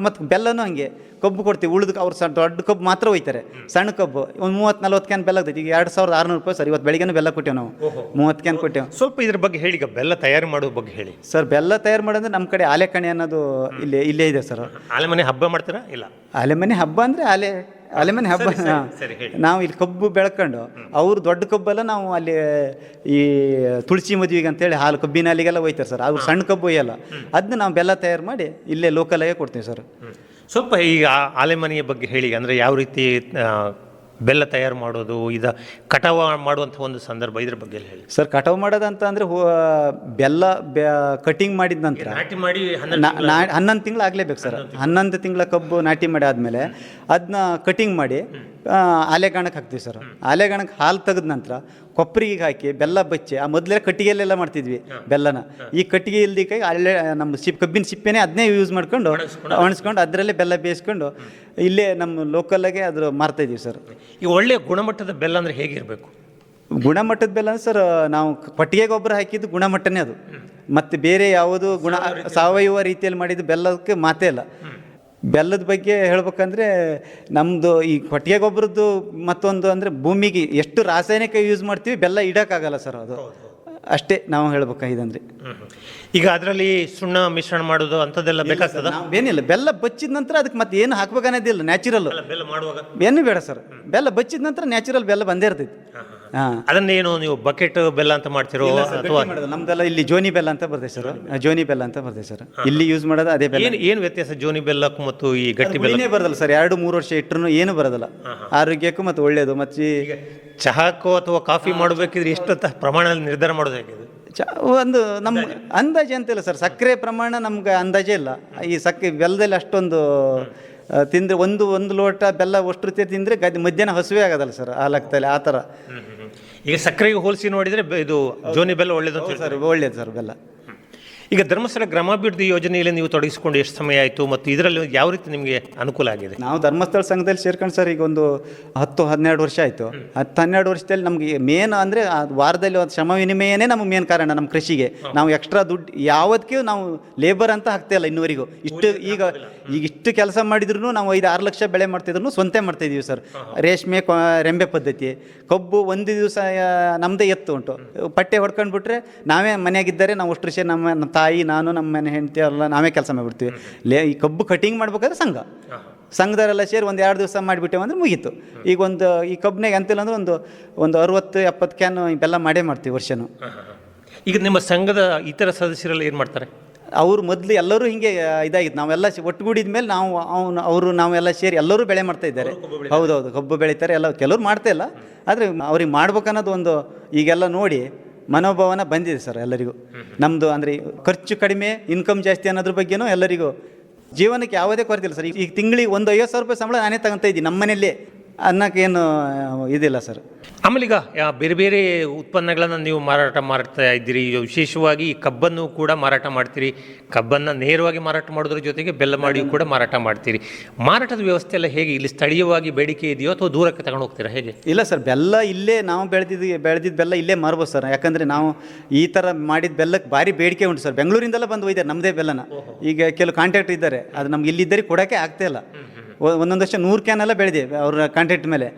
ಮತ್ತು ಬೆಲ್ಲನೂ ಹಾಗೆ. ಕಬ್ಬು ಕೊಡ್ತೀವಿ ಉಳಿದು ಅವ್ರು ಸಣ್ಣ ದೊಡ್ಡ ಕಬ್ಬು ಮಾತ್ರ ಒಯ್ತಾರೆ. ಸಣ್ಣ ಕಬ್ಬು. ಒಂದು ಮೂವತ್ತು ನಲ್ವತ್ತು ಕ್ಯಾನ್ ಬೆಲ್ಲ ಆಗ್ತೈತಿ. ಈಗ ಎರಡು ಸಾವಿರದ ಆರುನೂರು ರೂಪಾಯಿ ಸರ್. ಇವತ್ತು ಬೆಳಿಗ್ಗೆ ಬೆಲ್ಲ ಕೊಟ್ಟೆವು ನಾವು. ಮೂವತ್ತು ಕ್ಯಾನ್ ಕೊಟ್ಟೆವು. ಸ್ವಲ್ಪ ಇದ್ರ ಬಗ್ಗೆ ಹೇಳಿ ಈಗ ಬೆಲ್ಲ ತಯಾರು ಮಾಡೋ ಬಗ್ಗೆ ಹೇಳಿ. ಸರ್ ಬೆಲ್ಲ ತಯಾರು ಮಾಡೋದು ನಮ್ಮ ಕಡೆ ಆಲೆಕಣಿ ಅನ್ನೋದು ಇಲ್ಲೇ ಇಲ್ಲೇ ಇದೆ ಸರ್. ಆಲೆಮನೆ ಹಬ್ಬ ಮಾಡ್ತೀರಾ? ಇಲ್ಲ. ಆಲೆಮನೆ ಹಬ್ಬ ಅಂದರೆ ಆಲೆ ಆಲೆಮನೆ ಹಬ್ಬ. ನಾವು ಇಲ್ಲಿ ಕಬ್ಬು ಬೆಳ್ಕೊಂಡು ಅವ್ರು ದೊಡ್ಡ ಕಬ್ಬೆಲ್ಲ ನಾವು ಅಲ್ಲಿ ಈ ತುಳಸಿ ಮದುವೆಗೆ ಅಂತೇಳಿ ಹಾಲು ಕಬ್ಬಿನ ಅಲ್ಲಿಗೆಲ್ಲ ಒಯ್ತಾರೆ ಸರ್. ಅವ್ರು ಸಣ್ಣ ಕಬ್ಬು ಒಯ್ಯಲ್ಲ ಅದನ್ನ ನಾವು ಬೆಲ್ಲ ತಯಾರು ಮಾಡಿ ಇಲ್ಲೇ ಲೋಕಲಾಗೆ ಕೊಡ್ತೀವಿ ಸರ್. ಸ್ವಲ್ಪ ಈಗ ಆಲೆಮನೆಯ ಆಲೆ ಬಗ್ಗೆ ಹೇಳಿ ಅಂದರೆ ಯಾವ ರೀತಿ ಬೆಲ್ಲ ತಯಾರು ಮಾಡೋದು ಇದು ಕಟಾವ ಮಾಡುವಂಥ ಒಂದು ಸಂದರ್ಭ ಇದ್ರ ಬಗ್ಗೆ ಹೇಳಿ. ಸರ್ ಕಟಾವು ಮಾಡೋದಂತ ಅಂದರೆ ಬೆಲ್ಲ ಕಟಿಂಗ್ ಮಾಡಿದ ನಂತರ ನಾಟಿ ಮಾಡಿ ಹನ್ನೊಂದು ತಿಂಗಳು ಆಗಲೇಬೇಕು ಸರ್ ಹನ್ನೊಂದು ತಿಂಗಳ. ಕಬ್ಬು ನಾಟಿ ಮಾಡಿ ಆದಮೇಲೆ ಅದನ್ನ ಕಟಿಂಗ್ ಮಾಡಿ ಆಲೆಗಾಣಕ್ಕೆ ಹಾಕ್ತೀವಿ ಸರ್ ಆಲೆಗಾಣಕ್ಕೆ ಹಾಲು ತೆಗೆದ ನಂತರ ಕೊಪ್ಪರಿಗೆ ಹಾಕಿ ಬೆಲ್ಲ ಬಚ್ಚಿ ಆ ಮೊದಲೇ ಕಟ್ಟಿಗೆಯಲ್ಲೆಲ್ಲ ಮಾಡ್ತಿದ್ವಿ ಬೆಲ್ಲನ. ಈ ಕಟ್ಟಿಗೆ ಇಲ್ದಿಕಾಗಿ ಅಲ್ಲೇ ನಮ್ಮ ಸಿಪ್ ಕಬ್ಬಿನ ಸಿಪ್ಪೆನೇ ಅದನ್ನೇ ಯೂಸ್ ಮಾಡ್ಕೊಂಡು ಒಣಸ್ಕೊಂಡು ಅದರಲ್ಲೇ ಬೆಲ್ಲ ಬೇಯಿಸ್ಕೊಂಡು ಇಲ್ಲೇ ನಮ್ಮ ಲೋಕಲ್ಲಾಗೆ ಅದ್ರ ಮಾರ್ತಾ ಇದೀವಿ ಸರ್ ಈ ಒಳ್ಳೆಯ ಗುಣಮಟ್ಟದ ಬೆಲ್ಲ ಅಂದರೆ ಹೇಗಿರಬೇಕು ಗುಣಮಟ್ಟದ ಬೆಲ್ಲ ಅಂದ್ರೆ ಸರ್ ನಾವು ಕೊಟ್ಟಿಗೆ ಗೊಬ್ಬರ ಹಾಕಿದ್ದು ಗುಣಮಟ್ಟನೇ ಅದು. ಮತ್ತು ಬೇರೆ ಯಾವುದು ಗುಣ ಸಾವಯವ ರೀತಿಯಲ್ಲಿ. ಮಾಡಿದ್ದು ಬೆಲ್ಲಕ್ಕೆ ಮಾತೇ ಇಲ್ಲ. ಬೆಲ್ಲದ ಬಗ್ಗೆ ಹೇಳ್ಬೇಕಂದ್ರೆ ನಮ್ಮದು ಈ ಕೊಟ್ಟಿಗೆ ಗೊಬ್ಬರದ್ದು ಮತ್ತೊಂದು ಅಂದರೆ ಭೂಮಿಗೆ ಎಷ್ಟು ರಾಸಾಯನಿಕ ಯೂಸ್ ಮಾಡ್ತೀವಿ ಬೆಲ್ಲ ಇಡೋಕ್ಕಾಗಲ್ಲ ಸರ್ ಅದು. ಅಷ್ಟೇ ನಾವು ಹೇಳ್ಬೇಕಾಗಿದಂದ್ರೆ ಈಗ ಅದರಲ್ಲಿ ಸುಣ್ಣ ಮಿಶ್ರಣ ಮಾಡೋದು ಅಂಥದ್ದೆಲ್ಲ ಬೇಕಾಗ್ತದ? ಏನಿಲ್ಲ. ಬೆಲ್ಲ ಬಚ್ಚಿದ ನಂತರ ಅದಕ್ಕೆ ಮತ್ತೆ ಏನು ಹಾಕ್ಬೇಕನ್ನೋದಿಲ್ಲ ನ್ಯಾಚುರಲ್ ಬೆಲ್ಲ ಮಾಡುವಾಗ. ಏನು ಬೇಡ ಸರ್. ಬೆಲ್ಲ ಬಚ್ಚಿದ ನಂತರ ನ್ಯಾಚುರಲ್ ಬೆಲ್ಲ ಬಂದೇ ಇರ್ತೈತಿ. ಅದನ್ನೇನು ನೀವು ಬಕೆಟ್ ಬೆಲ್ಲ ಅಂತ ಮಾಡ್ತಿರೋ ಅಥವಾ ನಮ್ದೆಲ್ಲ ಇಲ್ಲಿ ಜೋನಿ ಬೆಲ್ಲ ಅಂತ ಬರ್ತದೆ ಸರ್. ಜೋನಿ ಬೆಲ್ಲ. ಅಂತ ಬರ್ತದೆ ಸರ್. ಇಲ್ಲಿ ಯೂಸ್ ಮಾಡೋದು ಅದೇ ಬೆಲ್ಲ. ಏನು ಏನು ವ್ಯತ್ಯಾಸ ಜೋನಿ ಬೆಲ್ಲಕ್ಕೂ ಮತ್ತು ಈ ಗಟ್ಟಿ ಬೆಲ್ಲ ಬರೋದಲ್ಲ ಸರ್. ಎರಡು ಮೂರು ವರ್ಷ ಇಟ್ಟರು ಏನು ಬರೋದಲ್ಲ. ಆರೋಗ್ಯಕ್ಕೂ ಮತ್ತು ಒಳ್ಳೆಯದು ಮತ್ತು ಚಹಾಕ್ಕೋ ಅಥವಾ ಕಾಫಿ ಮಾಡಬೇಕಿದ್ರೆ ಎಷ್ಟು ಪ್ರಮಾಣದಲ್ಲಿ ನಿರ್ಧಾರ ಮಾಡೋದು ಹೇಗೆ ಇದು? ಚ ಒಂದು ನಮ್ಮ ಅಂದಾಜು. ಅಂತಿಲ್ಲ ಸರ್. ಸಕ್ಕರೆ ಪ್ರಮಾಣ ನಮ್ಗೆ ಅಂದಾಜೇ ಇಲ್ಲ. ಈ ಸಕ್ಕರೆ ಬೆಲ್ಲದಲ್ಲಿ ಅಷ್ಟೊಂದು ತಿಂದರೆ ಒಂದು ಒಂದು ಲೋಟ ಬೆಲ್ಲ ಅಷ್ಟು ತಿಂದರೆ ಗದ್ದೆ ಮಧ್ಯಾಹ್ನ ಹಸುವೆ ಆಗೋದಲ್ಲ ಸರ್ ಆ ಲೆಕ್ಕದಲ್ಲಿ ಆ ಥರ. ಈಗ ಸಕ್ಕರೆಗೆ ಹೋಲಿಸಿ ನೋಡಿದ್ರೆ ಬೆ- ಇದು ಜೋನಿ ಬೆಲ್ಲ ಒಳ್ಳೇದು ಅಂತ ಹೇಳ್ತಾರೆ. ಸರ್ ಒಳ್ಳೇದು ಸರ್ ಬೆಲ್ಲ ಈಗ ಧರ್ಮಸ್ಥಳ ಗ್ರಾಮಾಭಿವೃದ್ಧಿ ಯೋಜನೆಯಲ್ಲಿ ನೀವು ತೊಡಗಿಸಿಕೊಂಡು ಎಷ್ಟು ಸಮಯ ಆಯಿತು ಮತ್ತು ಇದರಲ್ಲಿ ಯಾವ ರೀತಿ ನಿಮಗೆ ಅನುಕೂಲ ಆಗಿದೆ? ನಾವು ಧರ್ಮಸ್ಥಳ ಸಂಘದಲ್ಲಿ ಸೇರ್ಕೊಂಡು ಸರ್ ಈಗ ಒಂದು ಹತ್ತು ಹನ್ನೆರಡು ವರ್ಷ ಆಯಿತು. ಹತ್ತು ಹನ್ನೆರಡು ವರ್ಷದಲ್ಲಿ ನಮಗೆ ಮೇನ್ ಅಂದರೆ ಆ ವಾರದಲ್ಲಿ ಒಂದು ಶ್ರಮ ವಿನಿಮಯನೇ ನಮ್ಗೆ ಮೇನ್ ಕಾರಣ ನಮ್ಮ ಕೃಷಿಗೆ. ನಾವು ಎಕ್ಸ್ಟ್ರಾ ದುಡ್ಡು ಯಾವತ್ತಿಗೂ ನಾವು ಲೇಬರ್ ಅಂತ ಹಾಕ್ತಾ ಇಲ್ಲ ಇನ್ನುವರೆಗೂ ಇಷ್ಟು ಈಗ ಈಗ ಇಷ್ಟು ಕೆಲಸ ಮಾಡಿದ್ರು ನಾವು ಐದು ಆರು ಲಕ್ಷ ಬೆಳೆ ಮಾಡ್ತಿದ್ರು ಸ್ವಂತ ಮಾಡ್ತಾಯಿದ್ದೀವಿ ಸರ್. ರೇಷ್ಮೆ ರೆಂಬೆ ಪದ್ಧತಿ. ಕಬ್ಬು ಒಂದು ದಿವಸ ನಮ್ಮದೇ ಎತ್ತು ಉಂಟು. ಪಟ್ಟೆ ಹೊಡ್ಕೊಂಡ್ಬಿಟ್ರೆ ನಾವೇ ಮನೆಯಾಗಿದ್ದರೆ ನಾವು ಅಷ್ಟು ನಮ್ಮ ತಾಯಿ ನಾನು ನಮ್ಮ ಮನೆ ಹೆಂಡತಿ ಎಲ್ಲ ನಾವೇ ಕೆಲಸ ಮಾಡಿಬಿಡ್ತೀವಿ. ಲೇ ಈ ಕಬ್ಬು ಕಟಿಂಗ್ ಮಾಡ್ಬೇಕಾದ್ರೆ ಸಂಘ. ಸಂಘದವರೆಲ್ಲ ಸೇರಿ ಒಂದು ಎರಡು ದಿವಸ ಮಾಡಿಬಿಟ್ಟೇವೆ ಅಂದ್ರೆ ಮುಗೀತು. ಈಗ ಒಂದು ಈ ಕಬ್ಬಿನಾಗ ಅಂತಿಲ್ಲ ಅಂದ್ರೆ ಒಂದು ಒಂದು ಅರುವತ್ತು ಎಪ್ಪತ್ತು ಕ್ಯಾನ್ ಬೆಲ್ಲ ಮಾಡೇ ಮಾಡ್ತೀವಿ ವರ್ಷನು. ಈಗ ನಿಮ್ಮ ಸಂಘದ ಇತರ ಸದಸ್ಯರೆಲ್ಲ ಏನು ಮಾಡ್ತಾರೆ? ಅವರು ಮೊದಲು ಎಲ್ಲರೂ ಹಿಂಗೆ ಇದಾಗಿತ್ತು. ನಾವೆಲ್ಲ ಒಟ್ಟುಗೂಡಿದ ಮೇಲೆ ನಾವು ಅವನು ಅವರು ನಾವೆಲ್ಲ ಸೇರಿ ಎಲ್ಲರೂ ಬೆಳೆ ಮಾಡ್ತಾ ಇದ್ದಾರೆ. ಹೌದೌದು ಕಬ್ಬು ಬೆಳೀತಾರೆ. ಎಲ್ಲ ಕೆಲವರು ಮಾಡ್ತಾ ಇಲ್ಲ. ಆದರೆ ಅವ್ರಿಗೆ ಮಾಡ್ಬೇಕನ್ನೋದು ಒಂದು ಈಗೆಲ್ಲ ನೋಡಿ ಮನೋಭಾವನ ಬಂದಿದೆ ಸರ್ ಎಲ್ಲರಿಗೂ. ನಮ್ಮದು ಅಂದರೆ ಖರ್ಚು ಕಡಿಮೆ ಇನ್ಕಮ್ ಜಾಸ್ತಿ ಅನ್ನೋದ್ರ ಬಗ್ಗೆನೂ ಎಲ್ಲರಿಗೂ ಜೀವನಕ್ಕೆ ಯಾವುದೇ ಇಲ್ಲ ಸರ್. ಈಗ ತಿಂಗಳಿಗೆ ಒಂದು ಐವತ್ತು ಸಾವಿರ ರೂಪಾಯಿ ಸಂಬಳ ನಾನೇ ತಗೊಂತ ಇದ್ದೀನಿ ನಮ್ಮ ಮನೆಯಲ್ಲೇ ಅನ್ನೋಕ್ಕೇನು ಇದಿಲ್ಲ ಸರ್. ಆಮೇಲೆ ಈಗ ಯಾ- ಬೇರೆ ಬೇರೆ ಉತ್ಪನ್ನಗಳನ್ನು ನೀವು ಮಾರಾಟ ಮಾಡ್ತಾ ಇದ್ದೀರಿ. ವಿಶೇಷವಾಗಿ ಈ ಕಬ್ಬನ್ನು ಕೂಡ ಮಾರಾಟ ಮಾಡ್ತೀರಿ. ಕಬ್ಬನ್ನು ನೇರವಾಗಿ ಮಾರಾಟ ಮಾಡೋದ್ರ ಜೊತೆಗೆ ಬೆಲ್ಲ ಮಾಡಿ ಕೂಡ ಮಾರಾಟ ಮಾಡ್ತೀರಿ. ಮಾರಾಟದ ವ್ಯವಸ್ಥೆ ಎಲ್ಲ ಹೇಗೆ? ಇಲ್ಲಿ ಸ್ಥಳೀಯವಾಗಿ ಬೇಡಿಕೆ ಇದೆಯೋ ಅಥವಾ ದೂರಕ್ಕೆ ತಗೊಂಡು ಹೋಗ್ತೀರಾ? ಹೇಗೆ? ಇಲ್ಲ ಸರ್ ಬೆಲ್ಲ ಇಲ್ಲೇ ನಾವು ಬೆಳೆದಿದ್ದು ಬೆಳೆದಿದ್ದ ಬೆಲ್ಲ ಇಲ್ಲೇ ಮಾರ್ಬೋದು ಸರ್. ಯಾಕಂದರೆ ನಾವು ಈ ಥರ ಮಾಡಿದ ಬೆಲ್ಲಕ್ಕೆ ಭಾರಿ ಬೇಡಿಕೆ ಉಂಟು ಸರ್. ಬೆಂಗಳೂರಿಂದೆಲ್ಲ ಬಂದು ಒಯ್ದಾರೆ ನಮ್ಮದೇ ಬೆಲ್ಲನ. ಈಗ ಕೆಲವು ಕಾಂಟ್ಯಾಕ್ಟ್ ಇದ್ದಾರೆ. ಅದು ನಮ್ಗೆ ಇಲ್ಲಿದ್ದರೆ ಕೊಡೋಕ್ಕೆ ಆಗ್ತಾ ಇಲ್ಲ. ಒಂದೊಂದು ವರ್ಷ ನೂರು ಕ್ಯಾನ್ ಎಲ್ಲ ಬೆಳೆದಿವೆ ಅವ್ರ ಕಾಂಟ್ಯಾಕ್ಟ್ ಮೇಲೆ.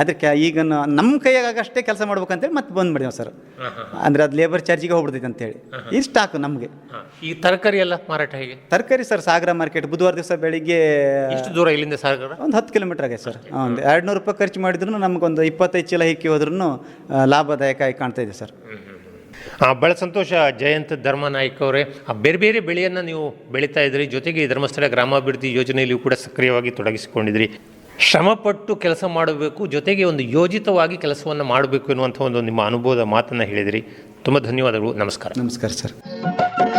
ಅದಕ್ಕೆ ಈಗ ನಮ್ಮ ಕೈಯಾಗ ಅಷ್ಟೇ ಕೆಲಸ ಮಾಡ್ಬೇಕಂತೇಳಿ ಮತ್ತೆ ಬಂದು ಮಾಡಿದೆವು ಸರ್. ಅಂದರೆ ಅದು ಲೇಬರ್ ಚಾರ್ಜಿಗೆ ಹೋಗ್ಬಿಡ್ತೈತೆ ಅಂತೇಳಿ. ಈ ಸ್ಟಾಕ್ ನಮಗೆ. ಈ ತರಕಾರಿ ಎಲ್ಲ ಮಾರಾಟ ಹೇಗೆ? ತರಕಾರಿ ಸರ್ ಸಾಗರ ಮಾರ್ಕೆಟ್ ಬುಧವಾರ ದಿವಸ ಬೆಳಿಗ್ಗೆ ಎಷ್ಟು ದೂರ ಇಲ್ಲಿಂದ ಸಾಗರ? ಒಂದು ಹತ್ತು ಕಿಲೋಮೀಟರ್ ಆಗೈತೆ ಸರ್. ಒಂದು ಎರಡು ನೂರು ರೂಪಾಯಿ ಖರ್ಚು ಮಾಡಿದ್ರು ನಮಗೊಂದು ಇಪ್ಪತ್ತೈದು ಚೀಲ ಹಿಕ್ಕಿ ಹೋದ್ರೂ ಲಾಭದಾಯಕ ಆಗಿ ಕಾಣ್ತಾ ಇದೆ ಸರ್. ಆ, ಬಹಳ ಸಂತೋಷ ಜಯಂತ್ ಧರ್ಮನಾಯ್ಕ ಅವರೇ. ಆ ಬೇರೆ ಬೇರೆ ಬೆಳೆಯನ್ನು ನೀವು ಬೆಳೀತಾ ಇದ್ರಿ. ಜೊತೆಗೆ ಧರ್ಮಸ್ಥಳ ಗ್ರಾಮಾಭಿವೃದ್ಧಿ ಯೋಜನೆಯಲ್ಲಿಯೂ ಕೂಡ ಸಕ್ರಿಯವಾಗಿ ತೊಡಗಿಸಿಕೊಂಡಿದ್ರಿ. ಶ್ರಮಪಟ್ಟು ಕೆಲಸ ಮಾಡಬೇಕು ಜೊತೆಗೆ ಒಂದು ಯೋಜಿತವಾಗಿ ಕೆಲಸವನ್ನು ಮಾಡಬೇಕು ಎನ್ನುವಂಥ ಒಂದು ನಿಮ್ಮ ಅನುಭವದ ಮಾತನ್ನು ಹೇಳಿದಿರಿ. ತುಂಬ ಧನ್ಯವಾದಗಳು. ನಮಸ್ಕಾರ. ನಮಸ್ಕಾರ ಸರ್.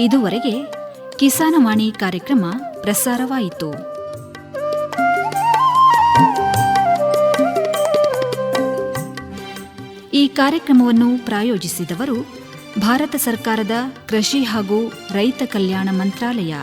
ಇದುವರೆಗೆ ಕಿಸಾನವಾಣಿ ಕಾರ್ಯಕ್ರಮ ಪ್ರಸಾರವಾಯಿತು. ಈ ಕಾರ್ಯಕ್ರಮವನ್ನು ಪ್ರಾಯೋಜಿಸಿದವರು ಭಾರತ ಸರ್ಕಾರದ ಕೃಷಿ ಹಾಗೂ ರೈತ ಕಲ್ಯಾಣ ಮಂತ್ರಾಲಯ.